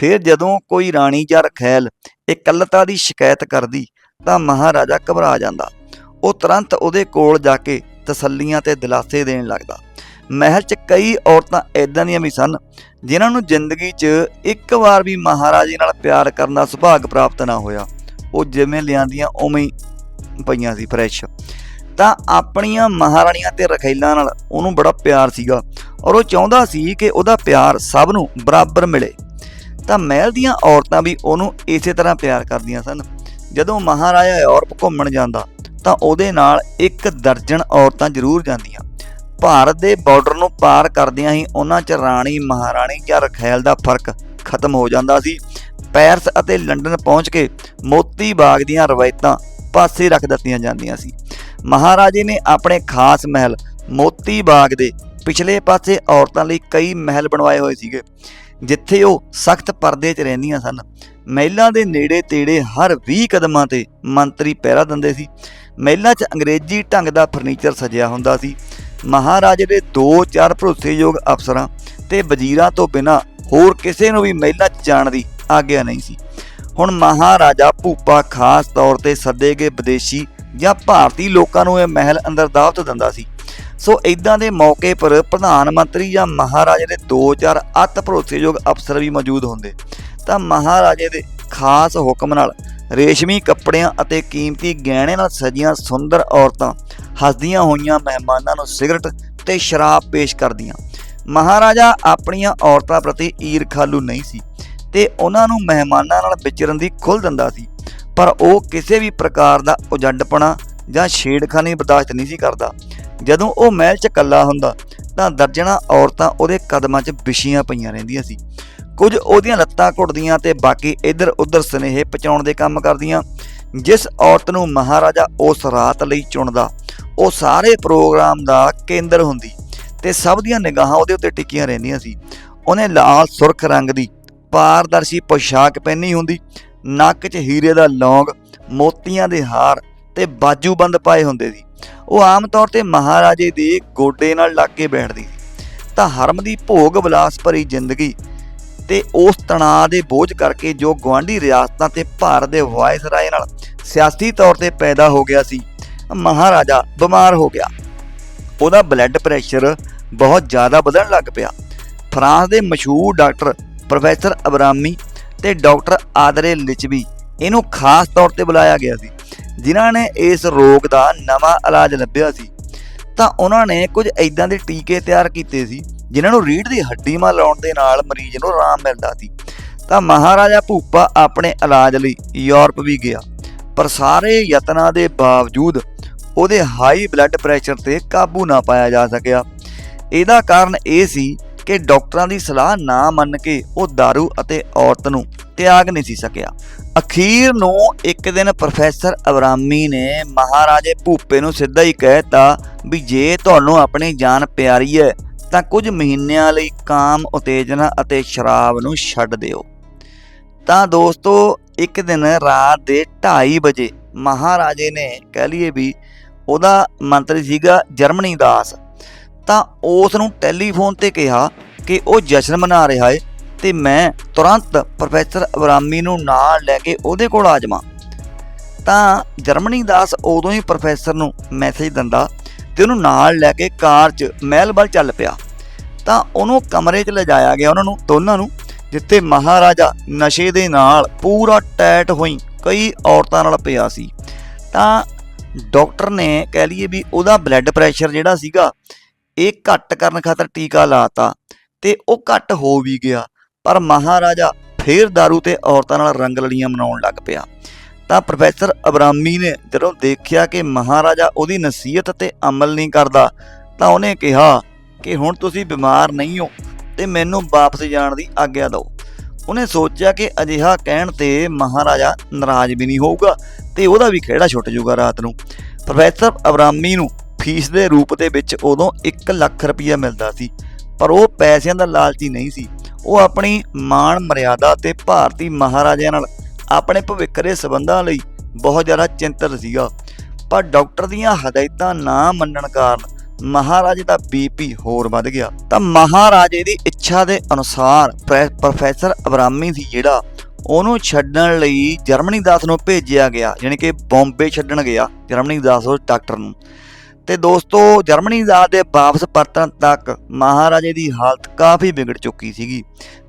ਫਿਰ ਜਦੋਂ ਕੋਈ ਰਾਣੀ ਜਾਂ ਰਖੈਲ ਇਕੱਲਤਾ ਦੀ ਸ਼ਿਕਾਇਤ ਕਰਦੀ ਤਾਂ ਮਹਾਰਾਜਾ ਘਬਰਾ ਜਾਂਦਾ। ਉਹ ਤੁਰੰਤ ਉਹਦੇ ਕੋਲ ਜਾ ਕੇ ਤਸੱਲੀਆਂ ਤੇ ਦਿਲਾਸੇ ਦੇਣ ਲੱਗਦਾ। ਮਹਿਲ 'ਚ ਕਈ ਔਰਤਾਂ ਐਦਾਂ ਦੀਆਂ ਵੀ ਸਨ, ਜਿਨ੍ਹਾਂ ਨੂੰ ਜ਼ਿੰਦਗੀ 'ਚ ਇੱਕ ਵਾਰ ਵੀ ਮਹਾਰਾਜੇ ਨਾਲ ਪਿਆਰ ਕਰਨ ਦਾ ਸੁਭਾਗ ਪ੍ਰਾਪਤ ਨਾ ਹੋਇਆ। ਉਹ ਜਿਵੇਂ ਲਿਆਂਦੀਆਂ ਉਵੇਂ ਹੀ ਪਈਆਂ ਸੀ ਫਰੈਸ਼। ਤਾਂ ਆਪਣੀਆਂ ਮਹਾਰਾਣੀਆਂ ਤੇ ਰਖੈਲਾਂ ਨਾਲ ਉਹਨੂੰ ਬੜਾ ਪਿਆਰ ਸੀਗਾ ਔਰ ਉਹ ਚਾਹੁੰਦਾ ਸੀ ਕਿ ਉਹਦਾ ਪਿਆਰ ਸਭ ਨੂੰ ਬਰਾਬਰ ਮਿਲੇ। ਤਾਂ ਮਹਿਲ ਦੀਆਂ ਔਰਤਾਂ ਵੀ ਉਹਨੂੰ ਇਸੇ ਤਰ੍ਹਾਂ ਪਿਆਰ ਕਰਦੀਆਂ ਸਨ। ਜਦੋਂ ਮਹਾਰਾਜਾ ਯੂਰਪ ਘੁੰਮਣ ਜਾਂਦਾ, ਤਾਂ ਉਹਦੇ ਨਾਲ ਇੱਕ ਦਰਜਨ ਔਰਤਾਂ ਜ਼ਰੂਰ ਜਾਂਦੀਆਂ। ਭਾਰਤ ਦੇ ਬਾਰਡਰ ਨੂੰ ਪਾਰ ਕਰਦਿਆਂ ਹੀ ਉਹਨਾਂ 'ਚ ਰਾਣੀ, ਮਹਾਰਾਣੀ ਜਾਂ ਰਖੈਲ ਦਾ ਫ਼ਰਕ ਖਤਮ ਹੋ ਜਾਂਦਾ ਸੀ। ਪੈਰਿਸ ਅਤੇ ਲੰਡਨ ਪਹੁੰਚ ਕੇ ਮੋਤੀ ਬਾਗ ਦੀਆਂ ਰਵਾਇਤਾਂ ਪਾਸੇ ਰੱਖ ਦਿੱਤੀਆਂ ਜਾਂਦੀਆਂ ਸੀ। ਮਹਾਰਾਜੇ ਨੇ ਆਪਣੇ ਖਾਸ ਮਹਿਲ ਮੋਤੀ ਬਾਗ ਦੇ ਪਿਛਲੇ ਪਾਸੇ ਔਰਤਾਂ ਲਈ ਕਈ ਮਹਿਲ ਬਣਵਾਏ ਹੋਏ ਸੀਗੇ। ਜਿੱਥੇ ਉਹ ਸਖਤ ਪਰਦੇ 'ਚ ਰਹਿੰਦੀਆਂ ਸਨ। ਮਹਿਲਾਂ ਦੇ ਨੇੜੇ ਤੇੜੇ ਹਰ 20 ਕਦਮਾਂ ਤੇ ਮੰਤਰੀ ਪਹਿਰਾ ਦਿੰਦੇ ਸੀ। ਮਹਿਲਾਂ 'ਚ ਅੰਗਰੇਜ਼ੀ ਢੰਗ ਦਾ ਫਰਨੀਚਰ ਸਜਿਆ ਹੁੰਦਾ ਸੀ। ਮਹਾਰਾਜੇ ਦੇ 2-4 ਭਰੋਸੇਯੋਗ ਅਫਸਰਾਂ ਤੇ ਵਜ਼ੀਰਾਂ ਤੋਂ ਬਿਨਾਂ ਹੋਰ ਕਿਸੇ ਨੂੰ ਵੀ ਮਹਿਲਾਂ 'ਚ ਜਾਣ ਦੀ ਆਗਿਆ ਨਹੀਂ ਸੀ। ਹੁਣ ਮਹਾਰਾਜਾ ਭੂਪਾ ਖਾਸ ਤੌਰ ਤੇ ਸੱਦੇ ਗਏ ਵਿਦੇਸ਼ੀ ਜਾਂ ਭਾਰਤੀ ਲੋਕਾਂ ਨੂੰ ਇਹ ਮਹਿਲ ਅੰਦਰ ਦਾਵਤ ਦਿੰਦਾ ਸੀ। ਸੋ ਇਦਾਂ ਦੇ ਮੌਕੇ ਪਰ ਪ੍ਰਧਾਨ ਮੰਤਰੀ ਜਾਂ ਮਹਾਰਾਜੇ ਦੇ 2-4 ਅਤ ਭਰੋਸੇਯੋਗ ਅਫਸਰ ਵੀ ਮੌਜੂਦ ਹੁੰਦੇ। ਤਾਂ ਮਹਾਰਾਜੇ ਦੇ ਖਾਸ ਹੁਕਮ ਨਾਲ ਰੇਸ਼ਮੀ ਕੱਪੜਿਆਂ ਅਤੇ ਕੀਮਤੀ ਗਹਿਣੇ ਨਾਲ ਸਜੀਆਂ ਸੁੰਦਰ ਔਰਤਾਂ ਹੱਸਦੀਆਂ ਹੋਈਆਂ ਮਹਿਮਾਨਾਂ ਨੂੰ ਸਿਗਰਟ ਤੇ ਸ਼ਰਾਬ ਪੇਸ਼ ਕਰਦੀਆਂ। ਮਹਾਰਾਜਾ ਆਪਣੀਆਂ ਔਰਤਾਂ ਪ੍ਰਤੀ ਈਰਖਾਲੂ ਨਹੀਂ ਸੀ ਤੇ ਉਹਨਾਂ ਨੂੰ ਮਹਿਮਾਨਾਂ ਨਾਲ ਵਿਚਰਨ ਦੀ ਖੁੱਲ੍ਹ ਦਿੰਦਾ ਸੀ। ਪਰ ਉਹ ਕਿਸੇ ਵੀ ਪ੍ਰਕਾਰ ਦਾ ਉਜੰਡਪਣਾ ਜਾਂ ਛੇੜਖਾਨੀ ਬਰਦਾਸ਼ਤ ਨਹੀਂ ਸੀ ਕਰਦਾ। ਜਦੋਂ ਉਹ ਮਹਿਲ 'ਚ ਇਕੱਲਾ ਹੁੰਦਾ, ਤਾਂ ਦਰਜਣਾ ਔਰਤਾਂ ਉਹਦੇ ਕਦਮਾਂ 'ਚ ਵਿਛੀਆਂ ਪਈਆਂ ਰਹਿੰਦੀਆਂ ਸੀ। ਕੁਝ ਉਹਦੀਆਂ ਲੱਤਾਂ ਘੁੱਟਦੀਆਂ ਤੇ ਬਾਕੀ ਇੱਧਰ ਉੱਧਰ ਸੁਨੇਹੇ ਪਹੁੰਚਾਉਣ ਦੇ ਕੰਮ ਕਰਦੀਆਂ। ਜਿਸ ਔਰਤ ਨੂੰ ਮਹਾਰਾਜਾ ਉਸ ਰਾਤ ਲਈ ਚੁਣਦਾ, ਉਹ ਸਾਰੇ ਪ੍ਰੋਗਰਾਮ ਦਾ ਕੇਂਦਰ ਹੁੰਦੀ ਤੇ ਸਭ ਦੀਆਂ ਨਿਗਾਹਾਂ ਉਹਦੇ ਉੱਤੇ ਟਿਕੀਆਂ ਰਹਿੰਦੀਆਂ ਸੀ। ਉਹਨੇ ਲਾਲ ਸੁਰਖ ਰੰਗ ਦੀ ਪਾਰਦਰਸ਼ੀ ਪੋਸ਼ਾਕ ਪਹਿਨੀ ਹੁੰਦੀ ਨੱਕ 'ਚ ਹੀਰੇ ਦਾ ਲੌਂਗ, ਮੋਤੀਆਂ ਦੇ ਹਾਰ ਤੇ ਬਾਜੂਬੰਦ ਪਾਏ ਹੁੰਦੇ ਸੀ। ਉਹ ਆਮ ਤੌਰ ਤੇ ਮਹਾਰਾਜੇ ਦੇ ਗੋਡੇ ਨਾਲ ਲੱਗ ਕੇ ਬੈਠਦੀ ਸੀ। ਤਾਂ ਹਰਮ ਦੀ ਭੋਗ ਵਿਲਾਸ ਭਰੀ ਜ਼ਿੰਦਗੀ ਤੇ ਉਸ ਤਣਾਅ ਦੇ ਬੋਝ ਕਰਕੇ ਜੋ ਗਵਾਂਢੀ ਰਿਆਸਤਾਂ ਤੇ ਭਾਰਤ ਦੇ ਵਾਇਸਰਾਏ ਨਾਲ ਸਿਆਸੀ ਤੌਰ ਤੇ ਪੈਦਾ ਹੋ ਗਿਆ ਸੀ, ਮਹਾਰਾਜਾ ਬਿਮਾਰ ਹੋ ਗਿਆ। ਉਹਦਾ ਬਲੱਡ ਪ੍ਰੈਸ਼ਰ ਬਹੁਤ ਜ਼ਿਆਦਾ ਵਧਣ ਲੱਗ ਪਿਆ। ਫਰਾਂਸ ਦੇ ਮਸ਼ਹੂਰ ਡਾਕਟਰ ਪ੍ਰੋਫੈਸਰ ਅਬਰਾਮੀ ਤੇ ਡਾਕਟਰ ਆਦਰੇ ਲਿਚਵੀ, ਇਹਨੂੰ ਖਾਸ ਤੌਰ ਤੇ ਬੁਲਾਇਆ ਗਿਆ ਸੀ, ਜਿਨ੍ਹਾਂ ਨੇ ਇਸ ਰੋਗ ਦਾ ਨਵਾਂ ਇਲਾਜ ਲੱਭਿਆ ਸੀ। ਤਾਂ ਉਹਨਾਂ ਨੇ ਕੁਝ ਐਦਾਂ ਦੇ ਟੀਕੇ ਤਿਆਰ ਕੀਤੇ ਸੀ, ਜਿਨ੍ਹਾਂ ਨੂੰ ਰੀੜ ਦੀ ਹੱਡੀ ਮਾ ਲਾਉਣ ਦੇ ਨਾਲ ਮਰੀਜ਼ ਨੂੰ ਆਰਾਮ ਮਿਲਦਾ ਸੀ। ਤਾਂ ਮਹਾਰਾਜਾ ਭੂਪਾ ਆਪਣੇ ਇਲਾਜ ਲਈ ਯੂਰਪ ਵੀ ਗਿਆ, ਪਰ ਸਾਰੇ ਯਤਨਾਂ ਦੇ ਬਾਵਜੂਦ ਉਹਦੇ ਹਾਈ ਬਲੱਡ ਪ੍ਰੈਸ਼ਰ ਤੇ ਕਾਬੂ ਨਾ ਪਾਇਆ ਜਾ ਸਕਿਆ। ਇਹਦਾ ਕਾਰਨ ਇਹ ਸੀ ਕਿ ਡਾਕਟਰਾਂ ਦੀ ਸਲਾਹ ਨਾ ਮੰਨ ਕੇ ਉਹ दारू ਅਤੇ ਔਰਤ ਨੂੰ ਤਿਆਗ ਨਹੀਂ ਸੀ ਸਕਿਆ। ਅਖੀਰ ਨੂੰ ਇੱਕ ਦਿਨ ਪ੍ਰੋਫੈਸਰ ਅਬਰਾਮੀ ਨੇ ਮਹਾਰਾਜੇ ਭੂਪੇ ਨੂੰ ਸਿੱਧਾ ਹੀ ਕਹਿਤਾ ਵੀ ਜੇ ਤੁਹਾਨੂੰ ਆਪਣੀ ਜਾਨ ਪਿਆਰੀ ਹੈ, ਤਾਂ ਕੁਝ ਮਹੀਨਿਆਂ ਲਈ ਕਾਮ, ਉਤੇਜਨਾ ਅਤੇ ਸ਼ਰਾਬ ਨੂੰ ਛੱਡ ਦਿਓ। ਤਾਂ ਦੋਸਤੋ, ਇੱਕ ਦਿਨ ਰਾਤ ਦੇ 2:30 ਵਜੇ ਮਹਾਰਾਜੇ ਨੇ ਕਹਿ ਲਈਏ ਵੀ ਉਹਦਾ ਮੰਤਰੀ ਸੀਗਾ ਜਰਮਨੀ ਦਾਸ। ਤਾਂ ਉਸ ਨੂੰ ਟੈਲੀਫੋਨ ਤੇ ਕਿਹਾ ਕਿ ਉਹ ਜਸ਼ਨ ਮਨਾ ਰਿਹਾ ਹੈ ਤੇ ਮੈਂ ਤੁਰੰਤ ਪ੍ਰੋਫੈਸਰ ਅਬਰਾਮੀ ਨੂੰ ਨਾਲ ਲੈ ਕੇ ਉਹਦੇ ਕੋਲ ਆ ਜਾਵਾਂ। ਤਾਂ ਜਰਮਨੀ ਦਾਸ ਉਦੋਂ ਹੀ ਪ੍ਰੋਫੈਸਰ ਨੂੰ ਮੈਸੇਜ ਦਿੰਦਾ ਤੇ ਉਹਨੂੰ ਨਾਲ ਲੈ ਕੇ ਕਾਰ 'ਚ ਮਹਿਲ ਵੱਲ ਚੱਲ ਪਿਆ। ਤਾਂ ਉਹਨੂੰ ਕਮਰੇ 'ਚ ਲਿਜਾਇਆ ਗਿਆ ਉਹਨਾਂ ਨੂੰ, ਦੋਨਾਂ ਨੂੰ, ਜਿੱਥੇ ਮਹਾਰਾਜਾ ਨਸ਼ੇ ਦੇ ਨਾਲ ਪੂਰਾ ਟੈਟ ਹੋਈ ਕਈ ਔਰਤਾਂ ਨਾਲ ਪਿਆ ਸੀ। ਤਾਂ ਡਾਕਟਰ ਨੇ ਕਹਿ ਲਈਏ ਵੀ ਉਹਦਾ ਬਲੱਡ ਪ੍ਰੈਸ਼ਰ ਜਿਹੜਾ ਸੀਗਾ ਇਹ ਘੱਟ ਕਰਨ ਖਾਤਰ ਟੀਕਾ ਲਾਤਾ ਤੇ ਉਹ ਘੱਟ ਹੋ ਵੀ ਗਿਆ, ਪਰ ਮਹਾਰਾਜਾ ਫੇਰ दारू ਤੇ ਔਰਤਾਂ ਨਾਲ ਰੰਗ ਲੜੀਆਂ ਮਨਾਉਣ ਲੱਗ ਪਿਆ। ਤਾਂ ਪ੍ਰੋਫੈਸਰ ਅਬਰਾਮੀ ਨੇ ਜਦੋਂ ਦੇਖਿਆ ਕਿ ਮਹਾਰਾਜਾ ਉਹਦੀ ਨਸੀਹਤ ਤੇ ਅਮਲ ਨਹੀਂ ਕਰਦਾ, ਤਾਂ ਉਹਨੇ ਕਿਹਾ ਕਿ ਹੁਣ ਤੁਸੀਂ ਬਿਮਾਰ ਨਹੀਂ ਹੋ ਤੇ ਮੈਨੂੰ ਵਾਪਸ ਜਾਣ ਦੀ ਆਗਿਆ ਦਿਓ। ਉਹਨੇ ਸੋਚਿਆ ਕਿ ਅਜਿਹਾ ਕਹਿਣ ਤੇ ਮਹਾਰਾਜਾ ਨਾਰਾਜ਼ ਵੀ ਨਹੀਂ ਹੋਊਗਾ ਤੇ ਉਹਦਾ ਵੀ ਖਿਹੜਾ ਛੁੱਟ ਜਾਊਗਾ ਰਾਤ ਨੂੰ। ਪ੍ਰੋਫੈਸਰ ਅਬਰਾਮੀ ਨੂੰ ਫੀਸ ਦੇ ਰੂਪ ਦੇ ਵਿੱਚ ਉਦੋਂ 1 ਲੱਖ ਰੁਪਈਆ ਮਿਲਦਾ ਸੀ, ਪਰ ਉਹ ਪੈਸਿਆਂ ਦਾ ਲਾਲਚੀ ਨਹੀਂ ਸੀ। ਉਹ ਆਪਣੀ ਮਾਣ ਮਰਿਆਦਾ ਤੇ ਭਾਰਤੀ ਮਹਾਰਾਜਿਆਂ ਨਾਲ ਆਪਣੇ ਭਵਿੱਖ ਦੇ ਸਬੰਧਾਂ ਲਈ ਬਹੁਤ ਜ਼ਿਆਦਾ ਚਿੰਤਤ ਸੀਗਾ। ਪਰ ਡਾਕਟਰ ਦੀਆਂ ਹਦਾਇਤਾਂ ਨਾ ਮੰਨਣ ਕਾਰਨ ਮਹਾਰਾਜੇ ਦਾ ਬੀਪੀ ਹੋਰ ਵੱਧ ਗਿਆ। ਤਾਂ ਮਹਾਰਾਜੇ ਦੀ ਇੱਛਾ ਦੇ ਅਨੁਸਾਰ ਪ੍ਰੈ- ਪ੍ਰੋਫੈਸਰ ਅਬਰਾਮੀ ਸੀ ਜਿਹੜਾ ਉਹਨੂੰ ਛੱਡਣ ਲਈ ਜਰਮਨੀ ਦਾਸ ਨੂੰ ਭੇਜਿਆ ਗਿਆ ਯਾਨੀ ਕਿ ਬੰਬੇ ਛੱਡਣ ਗਿਆ ਜਰਮਨੀ ਦਾਸ ਉਸ ਡਾਕਟਰ ਨੂੰ। ਤੇ ਦੋਸਤੋ, ਜਰਮਨੀ ਦਾਸ ਦੇ ਵਾਪਸ ਪਰਤਣ ਤੱਕ ਮਹਾਰਾਜੇ ਦੀ ਹਾਲਤ ਕਾਫੀ ਵਿਗੜ ਚੁੱਕੀ ਸੀਗੀ।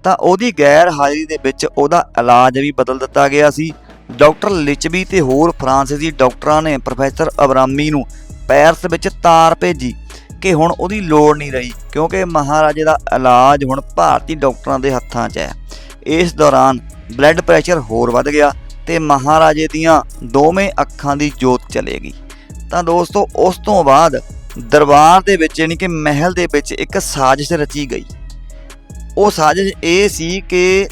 ਤਾਂ ਉਹਦੀ ਗੈਰ ਹਾਜ਼ਰੀ ਦੇ ਵਿੱਚ ਉਹਦਾ ਇਲਾਜ ਵੀ ਬਦਲ ਦਿੱਤਾ ਗਿਆ ਸੀ। ਡਾਕਟਰ ਲਿਚਬੀ ਤੇ ਹੋਰ ਫਰਾਂਸੀਸੀ ਡਾਕਟਰਾਂ ਨੇ ਪ੍ਰੋਫੈਸਰ ਅਬਰਾਮੀ ਨੂੰ ਪੈਰਿਸ ਵਿੱਚ ਤਾਰ ਭੇਜੀ ਕਿ ਹੁਣ ਉਹਦੀ ਲੋੜ ਨਹੀਂ ਰਹੀ, ਕਿਉਂਕਿ ਮਹਾਰਾਜੇ ਦਾ ਇਲਾਜ ਹੁਣ ਭਾਰਤੀ ਡਾਕਟਰਾਂ ਦੇ ਹੱਥਾਂ 'ਚ ਹੈ। ਇਸ ਦੌਰਾਨ ਬਲੱਡ ਪ੍ਰੈਸ਼ਰ ਹੋਰ ਵੱਧ ਗਿਆ ਤੇ ਮਹਾਰਾਜੇ ਦੀਆਂ ਦੋਵੇਂ ਅੱਖਾਂ ਦੀ ਜੋਤ ਚਲੇ ਗਈ। ਤਾਂ ਦੋਸਤੋ, ਉਸ ਤੋਂ ਬਾਅਦ ਦਰਬਾਰ ਦੇ ਵਿੱਚ ਯਾਨੀ ਕਿ ਮਹਿਲ ਦੇ ਵਿੱਚ ਇੱਕ ਸਾਜ਼ਿਸ਼ ਰਚੀ ਗਈ। ਉਹ ਸਾਜ਼ਿਸ਼ ਇਹ ਸੀ ਕਿ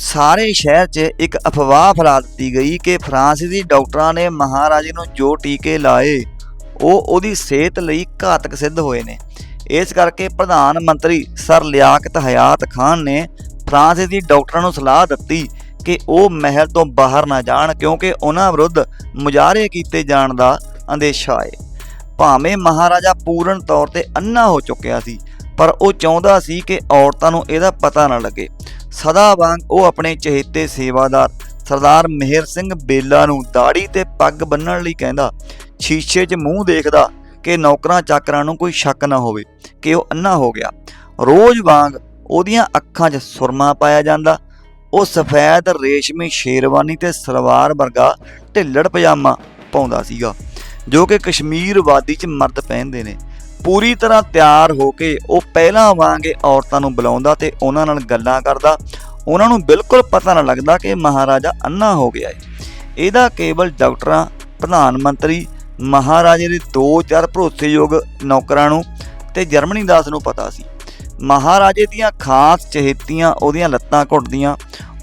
ਸਾਰੇ ਸ਼ਹਿਰ 'ਚ ਇੱਕ ਅਫਵਾਹ ਫੈਲਾ ਦਿੱਤੀ ਗਈ ਕਿ ਫਰਾਂਸੀਸੀ ਡਾਕਟਰਾਂ ਨੇ ਮਹਾਰਾਜੇ ਨੂੰ ਜੋ ਟੀਕੇ ਲਾਏ, ਉਹ ਉਹਦੀ ਸਿਹਤ ਲਈ ਘਾਤਕ ਸਿੱਧ ਹੋਏ ਨੇ। ਇਸ ਕਰਕੇ ਪ੍ਰਧਾਨ ਮੰਤਰੀ ਸਰ ਲਿਆਕਤ ਹਯਾਤ ਖਾਨ ਨੇ ਫਰਾਂਸੀਸੀ ਡਾਕਟਰਾਂ ਨੂੰ ਸਲਾਹ ਦਿੱਤੀ ਕਿ ਉਹ ਮਹਿਲ ਤੋਂ ਬਾਹਰ ਨਾ ਜਾਣ ਕਿਉਂਕਿ ਉਹਨਾਂ ਵਿਰੁੱਧ ਮੁਜ਼ਾਹਰੇ ਕੀਤੇ ਜਾਣ ਦਾ ਅੰਦੇਸ਼ਾ ਹੈ ਭਾਵੇਂ ਮਹਾਰਾਜਾ ਪੂਰਨ ਤੌਰ ਤੇ ਅੰਨਾ ਹੋ ਚੁੱਕਿਆ ਸੀ, ਪਰ ਉਹ ਚਾਹੁੰਦਾ ਸੀ ਕਿ ਔਰਤਾਂ ਨੂੰ ਇਹਦਾ ਪਤਾ ਨਾ ਲੱਗੇ। ਸਦਾ ਵਾਂਗ ਉਹ ਆਪਣੇ ਚਹੇਤੇ ਸੇਵਾਦਾਰ ਸਰਦਾਰ ਮਿਹਰ ਸਿੰਘ ਬੇਲਾ ਨੂੰ ਦਾੜੀ ਤੇ ਪੱਗ ਬੰਨਣ ਲਈ ਕਹਿੰਦਾ, ਸ਼ੀਸ਼ੇ 'ਚ ਮੂੰਹ ਦੇਖਦਾ ਕਿ ਨੌਕਰਾਂ ਚਾਕਰਾਂ ਨੂੰ ਕੋਈ ਸ਼ੱਕ ਨਾ ਹੋਵੇ ਕਿ ਉਹ ਅੰਨਾ ਹੋ ਗਿਆ। ਰੋਜ਼ ਵਾਂਗ ਉਹਦੀਆਂ ਅੱਖਾਂ 'ਚ ਸੁਰਮਾ ਪਾਇਆ ਜਾਂਦਾ। ਉਹ ਸਫੈਦ ਰੇਸ਼ਮੀ ਸ਼ੇਰਵਾਨੀ ਤੇ ਸਲਵਾਰ ਵਰਗਾ ਢਿੱਲੜ ਪਜਾਮਾ ਪਾਉਂਦਾ ਸੀਗਾ। ਜੋ ਕਿ ਕਸ਼ਮੀਰ ਵਾਦੀ 'ਚ ਮਰਦ ਪਹਿਨਦੇ ਨੇ। ਪੂਰੀ ਤਰ੍ਹਾਂ ਤਿਆਰ ਹੋ ਕੇ ਉਹ ਪਹਿਲਾਂ ਵਾਂਗੇ ਔਰਤਾਂ ਨੂੰ ਬੁਲਾਉਂਦਾ ਤੇ ਉਹਨਾਂ ਨਾਲ ਗੱਲਾਂ ਕਰਦਾ। ਉਹਨਾਂ ਨੂੰ ਬਿਲਕੁਲ ਪਤਾ ਨਾ ਲੱਗਦਾ ਕਿ ਮਹਾਰਾਜਾ ਅੰਨਾ ਹੋ ਗਿਆ ਹੈ ਇਹਦਾ ਕੇਵਲ ਡਾਕਟਰਾਂ, ਪ੍ਰਧਾਨ ਮੰਤਰੀ, ਮਹਾਰਾਜੇ ਦੇ ਦੋ ਚਾਰ ਭਰੋਸੇਯੋਗ ਨੌਕਰਾਂ ਨੂੰ ਤੇ ਜਰਮਨੀ ਦਾਸ ਨੂੰ ਪਤਾ ਸੀ। ਮਹਾਰਾਜੇ ਦੀਆਂ ਖਾਸ ਚਹੇਤੀਆਂ, ਉਹਦੀਆਂ ਲੱਤਾਂ ਘੁੱਟਦੀਆਂ,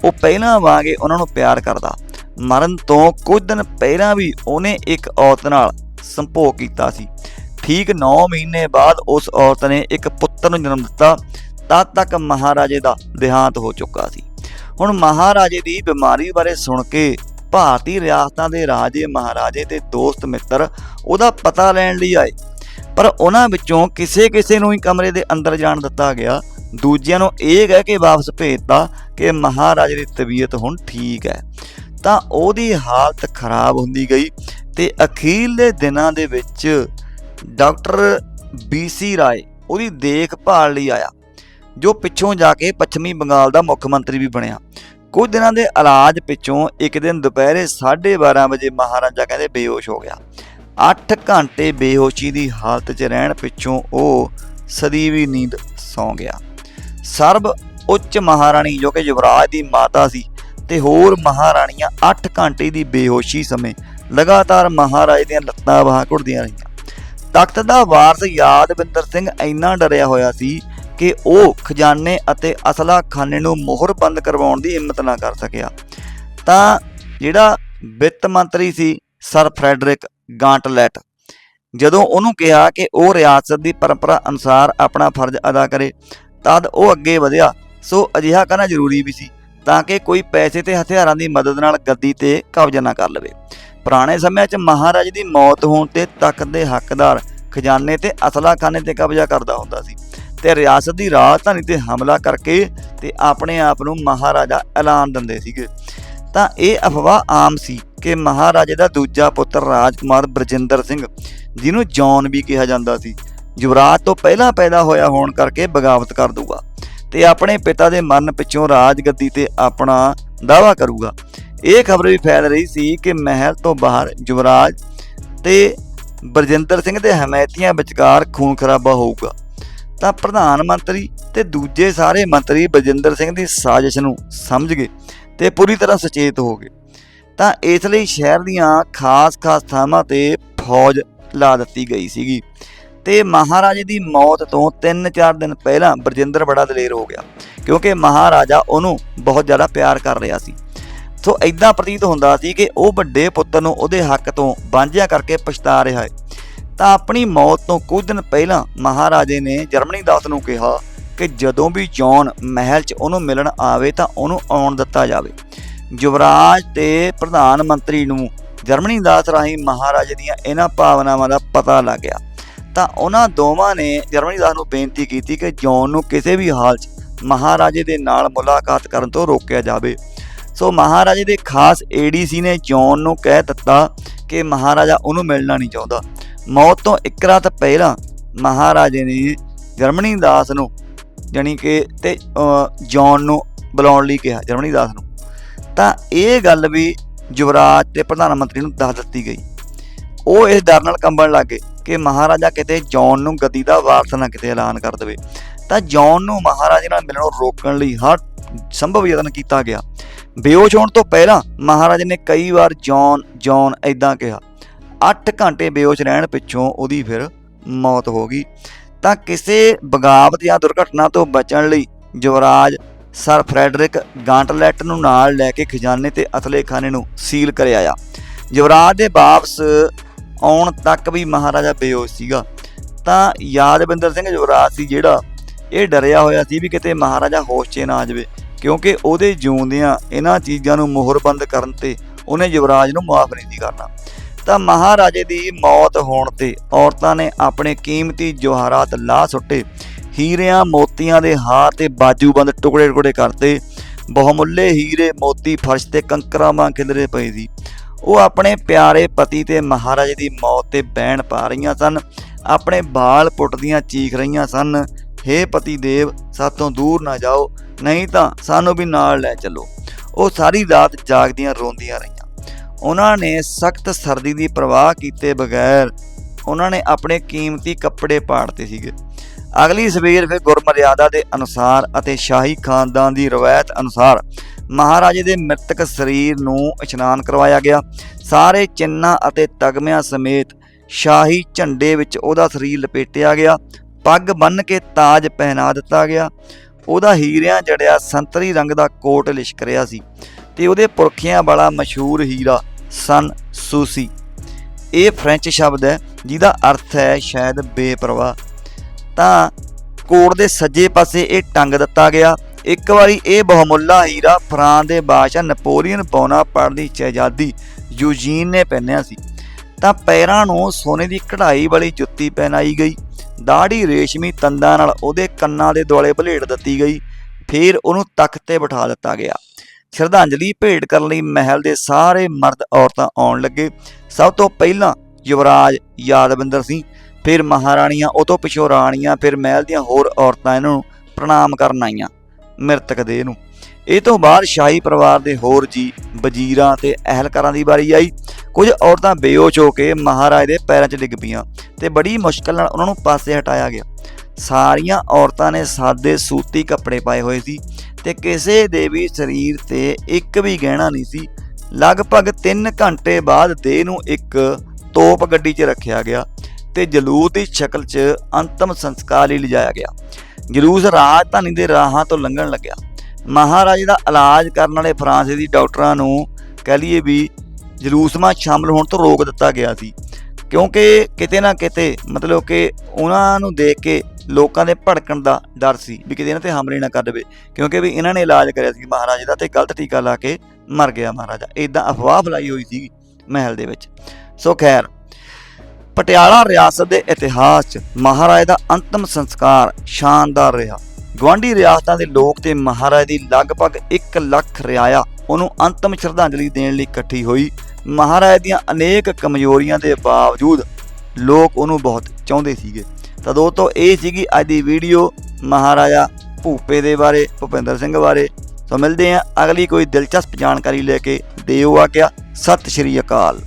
ਉਹ ਪਹਿਲਾਂ ਵਾਂਗੇ ਉਹਨਾਂ ਨੂੰ ਪਿਆਰ ਕਰਦਾ। ਮਰਨ ਤੋਂ ਕੁਝ ਦਿਨ ਪਹਿਲਾਂ ਵੀ ਉਹਨੇ ਇੱਕ ਔਰਤ ਨਾਲ ਸੰਭੋਗ ਕੀਤਾ ਸੀ। ਠੀਕ 9 ਮਹੀਨੇ ਬਾਅਦ ਉਸ ਔਰਤ ਨੇ ਇੱਕ ਪੁੱਤਰ ਨੂੰ ਜਨਮ ਦਿੱਤਾ, ਤਦ ਤੱਕ ਮਹਾਰਾਜੇ ਦਾ ਦੇਹਾਂਤ ਹੋ ਚੁੱਕਾ ਸੀ। ਹੁਣ ਮਹਾਰਾਜੇ ਦੀ ਬਿਮਾਰੀ ਬਾਰੇ ਸੁਣ ਕੇ ਭਾਰਤੀ ਰਿਆਸਤਾਂ ਦੇ ਰਾਜੇ, ਮਹਾਰਾਜੇ ਤੇ ਦੋਸਤ ਮਿੱਤਰ ਉਹਦਾ ਪਤਾ ਲੈਣ ਲਈ ਆਏ। ਪਰ ਉਹਨਾਂ ਵਿੱਚੋਂ ਕਿਸੇ ਕਿਸੇ ਨੂੰ ਹੀ ਕਮਰੇ ਦੇ ਅੰਦਰ ਜਾਣ ਦਿੱਤਾ ਗਿਆ। ਦੂਜਿਆਂ ਨੂੰ ਇਹ ਕਹਿ ਕੇ ਵਾਪਸ ਭੇਜਤਾ ਕਿ ਮਹਾਰਾਜੇ ਦੀ ਤਬੀਅਤ ਹੁਣ ਠੀਕ ਹੈ। ਤਾਂ ਉਹਦੀ ਹਾਲਤ ਖਰਾਬ ਹੁੰਦੀ ਗਈ ਤੇ ਅਖੀਰਲੇ ਦਿਨਾਂ ਦੇ ਵਿੱਚ ਡਾਕਟਰ ਬੀਸੀ ਰਾਏ ਉਹਦੀ ਦੇਖਭਾਲ ਲਈ ਆਇਆ, ਜੋ ਪਿੱਛੋਂ ਜਾ ਕੇ ਪੱਛਮੀ ਬੰਗਾਲ ਦਾ ਮੁੱਖ ਮੰਤਰੀ ਵੀ ਬਣਿਆ। ਕੁਝ ਦਿਨਾਂ ਦੇ ਇਲਾਜ ਪਿੱਛੋਂ ਇੱਕ ਦਿਨ ਦੁਪਹਿਰੇ 12:30 ਵਜੇ ਮਹਾਰਾਜਾ ਕਹਿੰਦੇ ਬੇਹੋਸ਼ ਹੋ ਗਿਆ। 8 ਘੰਟੇ ਬੇਹੋਸ਼ੀ ਦੀ ਹਾਲਤ 'ਚ ਰਹਿਣ ਪਿੱਛੋਂ ਉਹ ਸਦੀਵੀ ਨੀਂਦ ਸੌਂ ਗਿਆ। ਸਰਬ ਉੱਚ ਮਹਾਰਾਣੀ ਜੋ ਕਿ ਯੁਵਰਾਜ ਦੀ ਮਾਤਾ ਸੀ ਤੇ ਹੋਰ ਮਹਾਰਾਣੀਆਂ 8 ਘੰਟੇ ਦੀ ਬੇਹੋਸ਼ੀ ਸਮੇਂ ਲਗਾਤਾਰ ਮਹਾਰਾਜ ਦੀਆਂ ਲੱਤਾਂ ਬਾਹਾਂ ਘੁੱਟਦੀਆਂ ਰਹੀਆਂ। ਤਖਤ ਦਾ ਵਾਰਸ ਯਾਦਵਿੰਦਰ ਸਿੰਘ ਇੰਨਾ ਡਰਿਆ ਹੋਇਆ ਸੀ ਕਿ ਉਹ ਖਜ਼ਾਨੇ ਅਤੇ ਅਸਲਾ ਖਾਨੇ ਨੂੰ ਮੋਹਰ ਬੰਦ ਕਰਵਾਉਣ ਦੀ ਹਿੰਮਤ ਨਾ ਕਰ ਸਕਿਆ। ਤਾਂ ਜਿਹੜਾ ਵਿੱਤ ਮੰਤਰੀ ਸੀ, ਸਰ ਫਰੈਡਰਿਕ ਗਾਂਟਲੈਟ, ਜਦੋਂ ਉਹਨੂੰ ਕਿਹਾ ਕਿ ਉਹ ਰਿਆਸਤ ਦੀ ਪਰੰਪਰਾ ਅਨੁਸਾਰ ਆਪਣਾ ਫਰਜ਼ ਅਦਾ ਕਰੇ, ਤਦ ਉਹ ਅੱਗੇ ਵਧਿਆ, ਸੋ ਅਜਿਹਾ ਕਰਨਾ ਜ਼ਰੂਰੀ ਵੀ ਸੀ। ਤਾਂ ਕਿ ਕੋਈ ਪੈਸੇ ਤੇ ਹਥਿਆਰਾਂ ਦੀ ਮਦਦ ਨਾਲ ਗੱਦੀ ਤੇ ਕਬਜ਼ਾ ਨਾ ਕਰ ਲਵੇ। ਪੁਰਾਣੇ ਸਮਿਆਂ 'ਚ ਮਹਾਰਾਜ ਦੀ ਮੌਤ ਹੋਣ ਤੇ ਤਖਤ ਦੇ ਹੱਕਦਾਰ ਖਜ਼ਾਨੇ ਤੇ ਅਸਲਾਖਾਨੇ ਤੇ ਕਬਜ਼ਾ ਕਰਦਾ ਹੁੰਦਾ ਸੀ ਤੇ ਰਿਆਸਤ ਦੀ ਰਾਜਧਾਨੀ ਤੇ ਹਮਲਾ ਕਰਕੇ ਤੇ ਆਪਣੇ ਆਪ ਨੂੰ ਮਹਾਰਾਜਾ ਐਲਾਨ ਦਿੰਦੇ ਸੀਗੇ। ਤਾਂ ਇਹ ਅਫਵਾਹ ਆਮ ਸੀ ਕਿ ਮਹਾਰਾਜੇ ਦਾ ਦੂਜਾ ਪੁੱਤਰ ਰਾਜਕੁਮਾਰ ਬਰਜਿੰਦਰ ਸਿੰਘ, ਜਿਹਨੂੰ ਜੌਨ ਵੀ ਕਿਹਾ ਜਾਂਦਾ ਸੀ, ਯੁਵਰਾਜ ਤੋਂ ਪਹਿਲਾਂ ਪੈਦਾ ਹੋਇਆ ਹੋਣ ਕਰਕੇ ਬਗਾਵਤ ਕਰ ਦੂਗਾ ਤੇ ਆਪਣੇ ਪਿਤਾ ਦੇ ਮਰਨ ਪਿੱਛੋਂ ਰਾਜਗੱਦੀ ਤੇ ਆਪਣਾ ਦਾਵਾ ਕਰੂਗਾ। ਇਹ ਖਬਰ ਵੀ ਫੈਲ ਰਹੀ ਸੀ ਕਿ ਮਹਿਲ ਤੋਂ ਬਾਹਰ ਯੁਵਰਾਜ ਤੇ ਬਰਜਿੰਦਰ ਸਿੰਘ ਦੇ ਹਮਾਇਤੀਆਂ ਵਿਚਕਾਰ ਖੂਨ ਖਰਾਬਾ ਹੋਊਗਾ। ਤਾਂ ਪ੍ਰਧਾਨ ਮੰਤਰੀ ਤੇ ਦੂਜੇ ਸਾਰੇ ਮੰਤਰੀ ਬਰਜਿੰਦਰ ਸਿੰਘ ਦੀ ਸਾਜ਼ਿਸ਼ ਨੂੰ ਸਮਝ ਗਏ ਤੇ ਪੂਰੀ ਤਰ੍ਹਾਂ ਸੁਚੇਤ ਹੋ ਗਏ। ਤਾਂ ਇਸ ਲਈ ਸ਼ਹਿਰ ਦੀਆਂ ਖਾਸ-ਖਾਸ ਥਾਵਾਂ ਤੇ ਫੌਜ ਲਾ ਦਿੱਤੀ ਗਈ ਸੀਗੀ। ਤੇ ਮਹਾਰਾਜੇ ਦੀ ਮੌਤ ਤੋਂ 3-4 ਦਿਨ ਪਹਿਲਾਂ ਬਰਜਿੰਦਰ ਬੜਾ ਦਲੇਰ ਹੋ ਗਿਆ, ਕਿਉਂਕਿ ਮਹਾਰਾਜਾ ਉਹਨੂੰ ਬਹੁਤ ਜ਼ਿਆਦਾ ਪਿਆਰ ਕਰ ਰਿਹਾ ਸੀ। ਸੋ ਐਦਾਂ ਪ੍ਰਤੀਤ ਹੁੰਦਾ ਸੀ ਕਿ ਉਹ ਵੱਡੇ ਪੁੱਤਰ ਨੂੰ ਉਹਦੇ ਹੱਕ ਤੋਂ ਵਾਂਝਿਆ ਕਰਕੇ ਪਛਤਾ ਰਿਹਾ ਹੈ। ਤਾਂ ਆਪਣੀ ਮੌਤ ਤੋਂ ਕੁਝ ਦਿਨ ਪਹਿਲਾਂ ਮਹਾਰਾਜੇ ਨੇ ਜਰਮਨੀ ਦਾਸ ਨੂੰ ਕਿਹਾ ਕਿ ਜਦੋਂ ਵੀ ਜੌਨ ਮਹਿਲ 'ਚ ਉਹਨੂੰ ਮਿਲਣ ਆਵੇ ਤਾਂ ਉਹਨੂੰ ਆਉਣ ਦਿੱਤਾ ਜਾਵੇ। ਯੁਵਰਾਜ ਤੇ ਪ੍ਰਧਾਨ ਮੰਤਰੀ ਨੂੰ ਜਰਮਨੀ ਦਾਸ ਰਾਹੀਂ ਮਹਾਰਾਜੇ ਦੀਆਂ ਇਹਨਾਂ ਭਾਵਨਾਵਾਂ ਦਾ ਪਤਾ ਲੱਗ ਗਿਆ। ਤਾਂ ਉਹਨਾਂ ਦੋਵਾਂ ਨੇ ਜਰਮਨੀ ਦਾਸ ਨੂੰ ਬੇਨਤੀ ਕੀਤੀ ਕਿ ਜੌਨ ਨੂੰ ਕਿਸੇ ਵੀ ਹਾਲ 'ਚ ਮਹਾਰਾਜੇ ਦੇ ਨਾਲ ਮੁਲਾਕਾਤ ਕਰਨ ਤੋਂ ਰੋਕਿਆ ਜਾਵੇ। ਸੋ ਮਹਾਰਾਜੇ ਦੇ ਖਾਸ ਏਡੀਸੀ ਨੇ ਜੌਨ ਨੂੰ ਕਹਿ ਦਿੱਤਾ ਕਿ ਮਹਾਰਾਜਾ ਉਹਨੂੰ ਮਿਲਣਾ ਨਹੀਂ ਚਾਹੁੰਦਾ। ਮੌਤ ਤੋਂ ਇੱਕ ਰਾਤ ਪਹਿਲਾਂ ਮਹਾਰਾਜੇ ਨੇ ਜਰਮਨੀ ਦਾਸ ਨੂੰ ਜਾਣੀ ਕਿ ਤੇ ਜੌਨ ਨੂੰ ਬੁਲਾਉਣ ਲਈ ਕਿਹਾ, ਜਰਮਨੀ ਦਾਸ ਨੂੰ। ਤਾਂ ਇਹ ਗੱਲ ਵੀ ਯੁਵਰਾਜ ਤੇ ਪ੍ਰਧਾਨ ਮੰਤਰੀ ਨੂੰ ਦੱਸ ਦਿੱਤੀ ਗਈ। ਉਹ ਇਸ ਡਰ ਨਾਲ ਕੰਬਣ ਲੱਗੇ ਕਿ ਮਹਾਰਾਜਾ ਕਿਤੇ ਜੌਨ ਨੂੰ ਗੱਦੀ ਦਾ ਵਾਰਸ ਨਾ ਕਿਤੇ ਐਲਾਨ ਕਰ ਦੇਵੇ। ਤਾਂ ਜੌਨ ਨੂੰ ਮਹਾਰਾਜੇ ਨਾਲ ਮਿਲਣੋਂ ਰੋਕਣ ਲਈ ਹਰ ਸੰਭਵ ਯਤਨ ਕੀਤਾ ਗਿਆ। ਬੇਹੋਸ਼ ਹੋਣ ਤੋਂ ਪਹਿਲਾਂ ਮਹਾਰਾਜੇ ਨੇ ਕਈ ਵਾਰ ਜੌਨ ਜੌਨ ਐਦਾਂ ਕਿਹਾ 8 ਘੰਟੇ ਬੇਹੋਸ਼ ਰਹਿਣ ਪਿੱਛੋਂ ਉਹਦੀ ਫਿਰ ਮੌਤ ਹੋ ਗਈ। ਤਾਂ ਕਿਸੇ ਬਗਾਵਤ ਜਾਂ ਦੁਰਘਟਨਾ ਤੋਂ ਬਚਣ ਲਈ ਯੁਵਰਾਜ ਸਰ ਫਰੈਡਰਿਕ ਗਾਂਟਲੈਟ ਨੂੰ ਨਾਲ ਲੈ ਕੇ ਖਜ਼ਾਨੇ ਤੇ ਅਸਲੇ ਖਾਨੇ ਨੂੰ ਸੀਲ ਕਰਿਆ ਆ। ਯੁਵਰਾਜ ਦੇ ਵਾਪਸ ਆਉਣ ਤੱਕ ਵੀ ਮਹਾਰਾਜਾ ਬੇਹੋਸ਼ ਸੀਗਾ। ਤਾਂ ਯਾਦਵਿੰਦਰ ਸਿੰਘ ਯੁਵਰਾਜ ਸੀ ਜਿਹੜਾ ਇਹ ਡਰਿਆ ਹੋਇਆ ਸੀ ਵੀ ਕਿਤੇ ਮਹਾਰਾਜਾ ਹੋਸ਼ 'ਚ ਨਾ ਆ ਜਾਵੇ, ਕਿਉਂਕਿ ਉਹਦੇ ਜਿਉਂਦਿਆਂ ਇਹਨਾਂ ਚੀਜ਼ਾਂ ਨੂੰ ਮੋਹਰਬੰਦ ਕਰਨ ਤੇ ਉਹਨੇ ਯੁਵਰਾਜ ਨੂੰ ਮਾਫ ਨਹੀਂ ਸੀ ਕਰਨਾ। ਤਾਂ ਮਹਾਰਾਜੇ ਦੀ ਮੌਤ ਹੋਣ ਤੇ ਔਰਤਾਂ ਨੇ ਆਪਣੇ ਕੀਮਤੀ ਜਵਾਹਰਾਤ ਲਾਹ ਸੁੱਟੇ, ਹੀਰਿਆਂ ਮੋਤੀਆਂ ਦੇ ਹਾਰ ਤੇ ਬਾਜੂਬੰਦ ਟੁਕੜੇ ਟੁਕੜੇ ਕਰਤੇ, ਬਹੁਮੁੱਲੇ ਹੀਰੇ ਮੋਤੀ ਫਰਸ਼ ਤੇ ਕੰਕਰਾਂ ਵਾਂਗ ਖਿਲਰੇ ਪਏ ਸੀ। ਉਹ ਆਪਣੇ ਪਿਆਰੇ ਪਤੀ ਤੇ ਮਹਾਰਾਜ ਦੀ ਮੌਤ ਤੇ ਬੈਣ ਪਾ ਰਹੀਆਂ ਸਨ। ਆਪਣੇ ਬਾਲ ਪੁੱਟਦੀਆਂ ਚੀਖ ਰਹੀਆਂ ਸਨ। ਹੇ ਪਤੀ ਦੇਵ, ਸਾਤੋਂ ਦੂਰ ਨਾ ਜਾਓ, ਨਹੀਂ ਤਾਂ ਸਾਨੂੰ ਵੀ ਨਾਲ ਲੈ ਚੱਲੋ। ਉਹ ਸਾਰੀ ਰਾਤ ਜਾਗਦੀਆਂ ਰੋਂਦੀਆਂ ਰਹੀਆਂ। ਉਹਨਾਂ ਨੇ ਸਖਤ ਸਰਦੀ ਦੀ ਪਰਵਾਹ ਕੀਤੇ ਬਗੈਰ ਉਹਨਾਂ ਨੇ ਆਪਣੇ ਕੀਮਤੀ ਕੱਪੜੇ ਪਾੜਤੇ ਸੀਗੇ। ਅਗਲੀ ਸਵੇਰ ਫਿਰ ਗੁਰਮਰਿਆਦਾ ਦੇ ਅਨੁਸਾਰ ਅਤੇ ਸ਼ਾਹੀ ਖਾਨਦਾਨ ਦੀ ਰਵਾਇਤ ਅਨੁਸਾਰ ਮਹਾਰਾਜੇ ਦੇ ਮ੍ਰਿਤਕ ਸਰੀਰ ਨੂੰ ਇਸ਼ਨਾਨ ਕਰਵਾਇਆ ਗਿਆ। ਸਾਰੇ ਚਿੰਨਾਂ ਅਤੇ ਤਗਮਿਆਂ ਸਮੇਤ ਸ਼ਾਹੀ ਝੰਡੇ ਵਿੱਚ ਉਹਦਾ ਸਰੀਰ ਲਪੇਟਿਆ ਗਿਆ। ਪੱਗ ਬੰਨ੍ਹ ਕੇ ਤਾਜ ਪਹਿਨਾ ਦਿੱਤਾ ਗਿਆ। ਉਹਦਾ ਹੀਰਿਆਂ ਜੜਿਆ ਸੰਤਰੀ ਰੰਗ ਦਾ ਕੋਟ ਲਿਸ਼ਕ ਰਿਹਾ ਸੀ ਤੇ ਉਹਦੇ ਪੁਰਖਿਆਂ ਵਾਲਾ ਮਸ਼ਹੂਰ ਹੀਰਾ ਸਨ ਸੂਸੀ। ਇਹ ਫ੍ਰੈਂਚ ਸ਼ਬਦ ਹੈ, ਜਿਹਦਾ ਅਰਥ ਹੈ ਸ਼ਾਇਦ ਬੇਪਰਵਾਹ। ਤਾਂ ਕੋਟ ਦੇ ਸੱਜੇ ਪਾਸੇ ਇਹ ਟੰਗ ਦਿੱਤਾ ਗਿਆ। ਇੱਕ ਵਾਰੀ ਇਹ ਬਹੁਮੁੱਲਾ ਹੀਰਾ ਫਰਾਂਸ ਦੇ ਬਾਦਸ਼ਾਹ ਨਪੋਲੀਅਨ ਬੋਨਾਪਾਰਟ ਦੀ ਸ਼ਹਿਜ਼ਾਦੀ ਯੂਜੀਨ ਨੇ ਪਹਿਨਿਆ ਸੀ। ਤਾਂ ਪੈਰਾਂ ਨੂੰ ਸੋਨੇ ਦੀ ਕਢਾਈ ਵਾਲੀ ਜੁੱਤੀ ਪਹਿਨਾਈ ਗਈ। ਦਾੜੀ ਰੇਸ਼ਮੀ ਤੰਦਾਂ ਨਾਲ ਉਹਦੇ ਕੰਨਾਂ ਦੇ ਦੁਆਲੇ ਭਲੇਟ ਦਿੱਤੀ ਗਈ। ਫਿਰ ਉਹਨੂੰ ਤਖਤ ਤੇ ਬਿਠਾ ਦਿੱਤਾ ਗਿਆ। ਸ਼ਰਧਾਂਜਲੀ ਭੇਟ ਕਰਨ ਲਈ ਮਹਿਲ ਦੇ ਸਾਰੇ ਮਰਦ ਔਰਤਾਂ ਆਉਣ ਲੱਗੇ। ਸਭ ਤੋਂ ਪਹਿਲਾਂ ਯੁਵਰਾਜ ਯਾਦਵਿੰਦਰ ਸਿੰਘ ਫਿਰ ਮਹਾਰਾਣੀਆਂ, ਉਹ ਤੋਂ ਪਿਛੋਂ ਰਾਣੀਆਂ, ਫਿਰ ਮਹਿਲ ਦੀਆਂ ਹੋਰ ਔਰਤਾਂ ਇਹਨਾਂ ਨੂੰ ਪ੍ਰਣਾਮ ਕਰਨ ਆਈਆਂ, ਮ੍ਰਿਤਕ ਦੇਹ ਨੂੰ ਇਹ ਤੋਂ ਬਾਅਦ ਸ਼ਾਹੀ ਪਰਿਵਾਰ ਦੇ ਹੋਰ ਜੀ, ਵਜ਼ੀਰਾਂ ਤੇ ਅਹਿਲਕਾਰਾਂ ਦੀ ਵਾਰੀ ਆਈ। ਕੁਝ ਔਰਤਾਂ ਬੇਹੋਸ਼ ਹੋ ਕੇ ਮਹਾਰਾਜ ਦੇ ਪੈਰਾਂ 'ਚ ਡਿੱਗ ਪਈਆਂ ਤੇ ਬੜੀ ਮੁਸ਼ਕਲ ਨਾਲ ਉਹਨਾਂ ਨੂੰ ਪਾਸੇ ਹਟਾਇਆ ਗਿਆ। ਸਾਰੀਆਂ ਔਰਤਾਂ ਨੇ ਸਾਦੇ ਸੂਤੀ ਕੱਪੜੇ ਪਾਏ ਹੋਏ ਸੀ ਤੇ ਕਿਸੇ ਦੇ ਵੀ ਸਰੀਰ ਤੇ ਇੱਕ ਵੀ ਗਹਿਣਾ ਨਹੀਂ ਸੀ। ਲਗਭਗ 3 ਘੰਟੇ ਬਾਅਦ ਦੇਹ ਨੂੰ ਇੱਕ ਤੋਪ ਗੱਡੀ 'ਚ ਰੱਖਿਆ ਗਿਆ। ਤੇ ਜਲੂਸ ਦੀ ਸ਼ਕਲ 'ਚ ਅੰਤਮ ਸੰਸਕਾਰ ਲਈ ਲਿਜਾਇਆ ਗਿਆ। ਜਲੂਸ ਰਾਜਧਾਨੀ ਦੇ ਰਾਹਾਂ ਤੋਂ ਲੰਘਣ ਲੱਗਿਆ। ਮਹਾਰਾਜੇ ਦਾ ਇਲਾਜ ਕਰਨ ਵਾਲੇ ਫਰਾਂਸੀਸੀ ਡਾਕਟਰਾਂ ਨੂੰ ਕਹਿ ਲਈਏ ਵੀ ਜਲੂਸਮਾਂ ਸ਼ਾਮਲ ਹੋਣ ਤੋਂ ਰੋਕ ਦਿੱਤਾ ਗਿਆ ਸੀ। ਕਿਉਂਕਿ ਕਿਤੇ ਨਾ ਕਿਤੇ ਮਤਲਬ ਕਿ ਉਹਨਾਂ ਨੂੰ ਦੇਖ ਕੇ ਲੋਕਾਂ ਦੇ ਭੜਕਣ ਦਾ ਡਰ ਸੀ ਵੀ ਕਿਤੇ ਇਹਨਾਂ ਤੇ ਹਮਲੇ ਨਾ ਕਰ ਦੇਵੇ। ਕਿਉਂਕਿ ਵੀ ਇਹਨਾਂ ਨੇ ਇਲਾਜ ਕਰਿਆ ਸੀ ਮਹਾਰਾਜੇ ਦਾ ਤੇ ਗਲਤ ਟੀਕਾ ਲਾ ਕੇ ਮਰ ਗਿਆ ਮਹਾਰਾਜਾ। ਇਦਾਂ ਅਫਵਾਹ ਫੈਲਾਈ ਹੋਈ ਸੀ ਮਹਿਲ ਦੇ ਵਿੱਚ। ਸੋ ਖੈਰ ਪਟਿਆਲਾ ਰਿਆਸਤ ਦੇ ਇਤਿਹਾਸ 'ਚ ਮਹਾਰਾਜ ਦਾ ਅੰਤਮ ਸੰਸਕਾਰ ਸ਼ਾਨਦਾਰ ਰਿਹਾ। ਗਵਾਂਢੀ ਰਿਆਸਤਾਂ ਦੇ ਲੋਕ ਤੇ ਮਹਾਰਾਜ ਦੀ ਲਗਭਗ 1 ਲੱਖ ਰਿਆਇਆ ਉਹਨੂੰ ਅੰਤਮ ਸ਼ਰਧਾਂਜਲੀ ਦੇਣ ਲਈ ਇਕੱਠੀ ਹੋਈ। ਮਹਾਰਾਜ ਦੀਆਂ ਅਨੇਕ ਕਮਜ਼ੋਰੀਆਂ ਦੇ ਬਾਵਜੂਦ ਲੋਕ ਉਹਨੂੰ ਬਹੁਤ ਚਾਹੁੰਦੇ ਸੀਗੇ। ਤਾਂ ਦੋਸਤੋ ਇਹ ਸੀਗੀ ਅੱਜ ਦੀ ਵੀਡੀਓ ਮਹਾਰਾਜਾ ਭੂਪੇ ਦੇ ਬਾਰੇ, ਭੁਪਿੰਦਰ ਸਿੰਘ ਬਾਰੇ। ਸੋ ਮਿਲਦੇ ਹਾਂ ਅਗਲੀ ਕੋਈ ਦਿਲਚਸਪ ਜਾਣਕਾਰੀ ਲੈ ਕੇ। ਦਿਓ ਆਗਿਆ ਸਤਿ ਸ਼੍ਰੀ ਅਕਾਲ।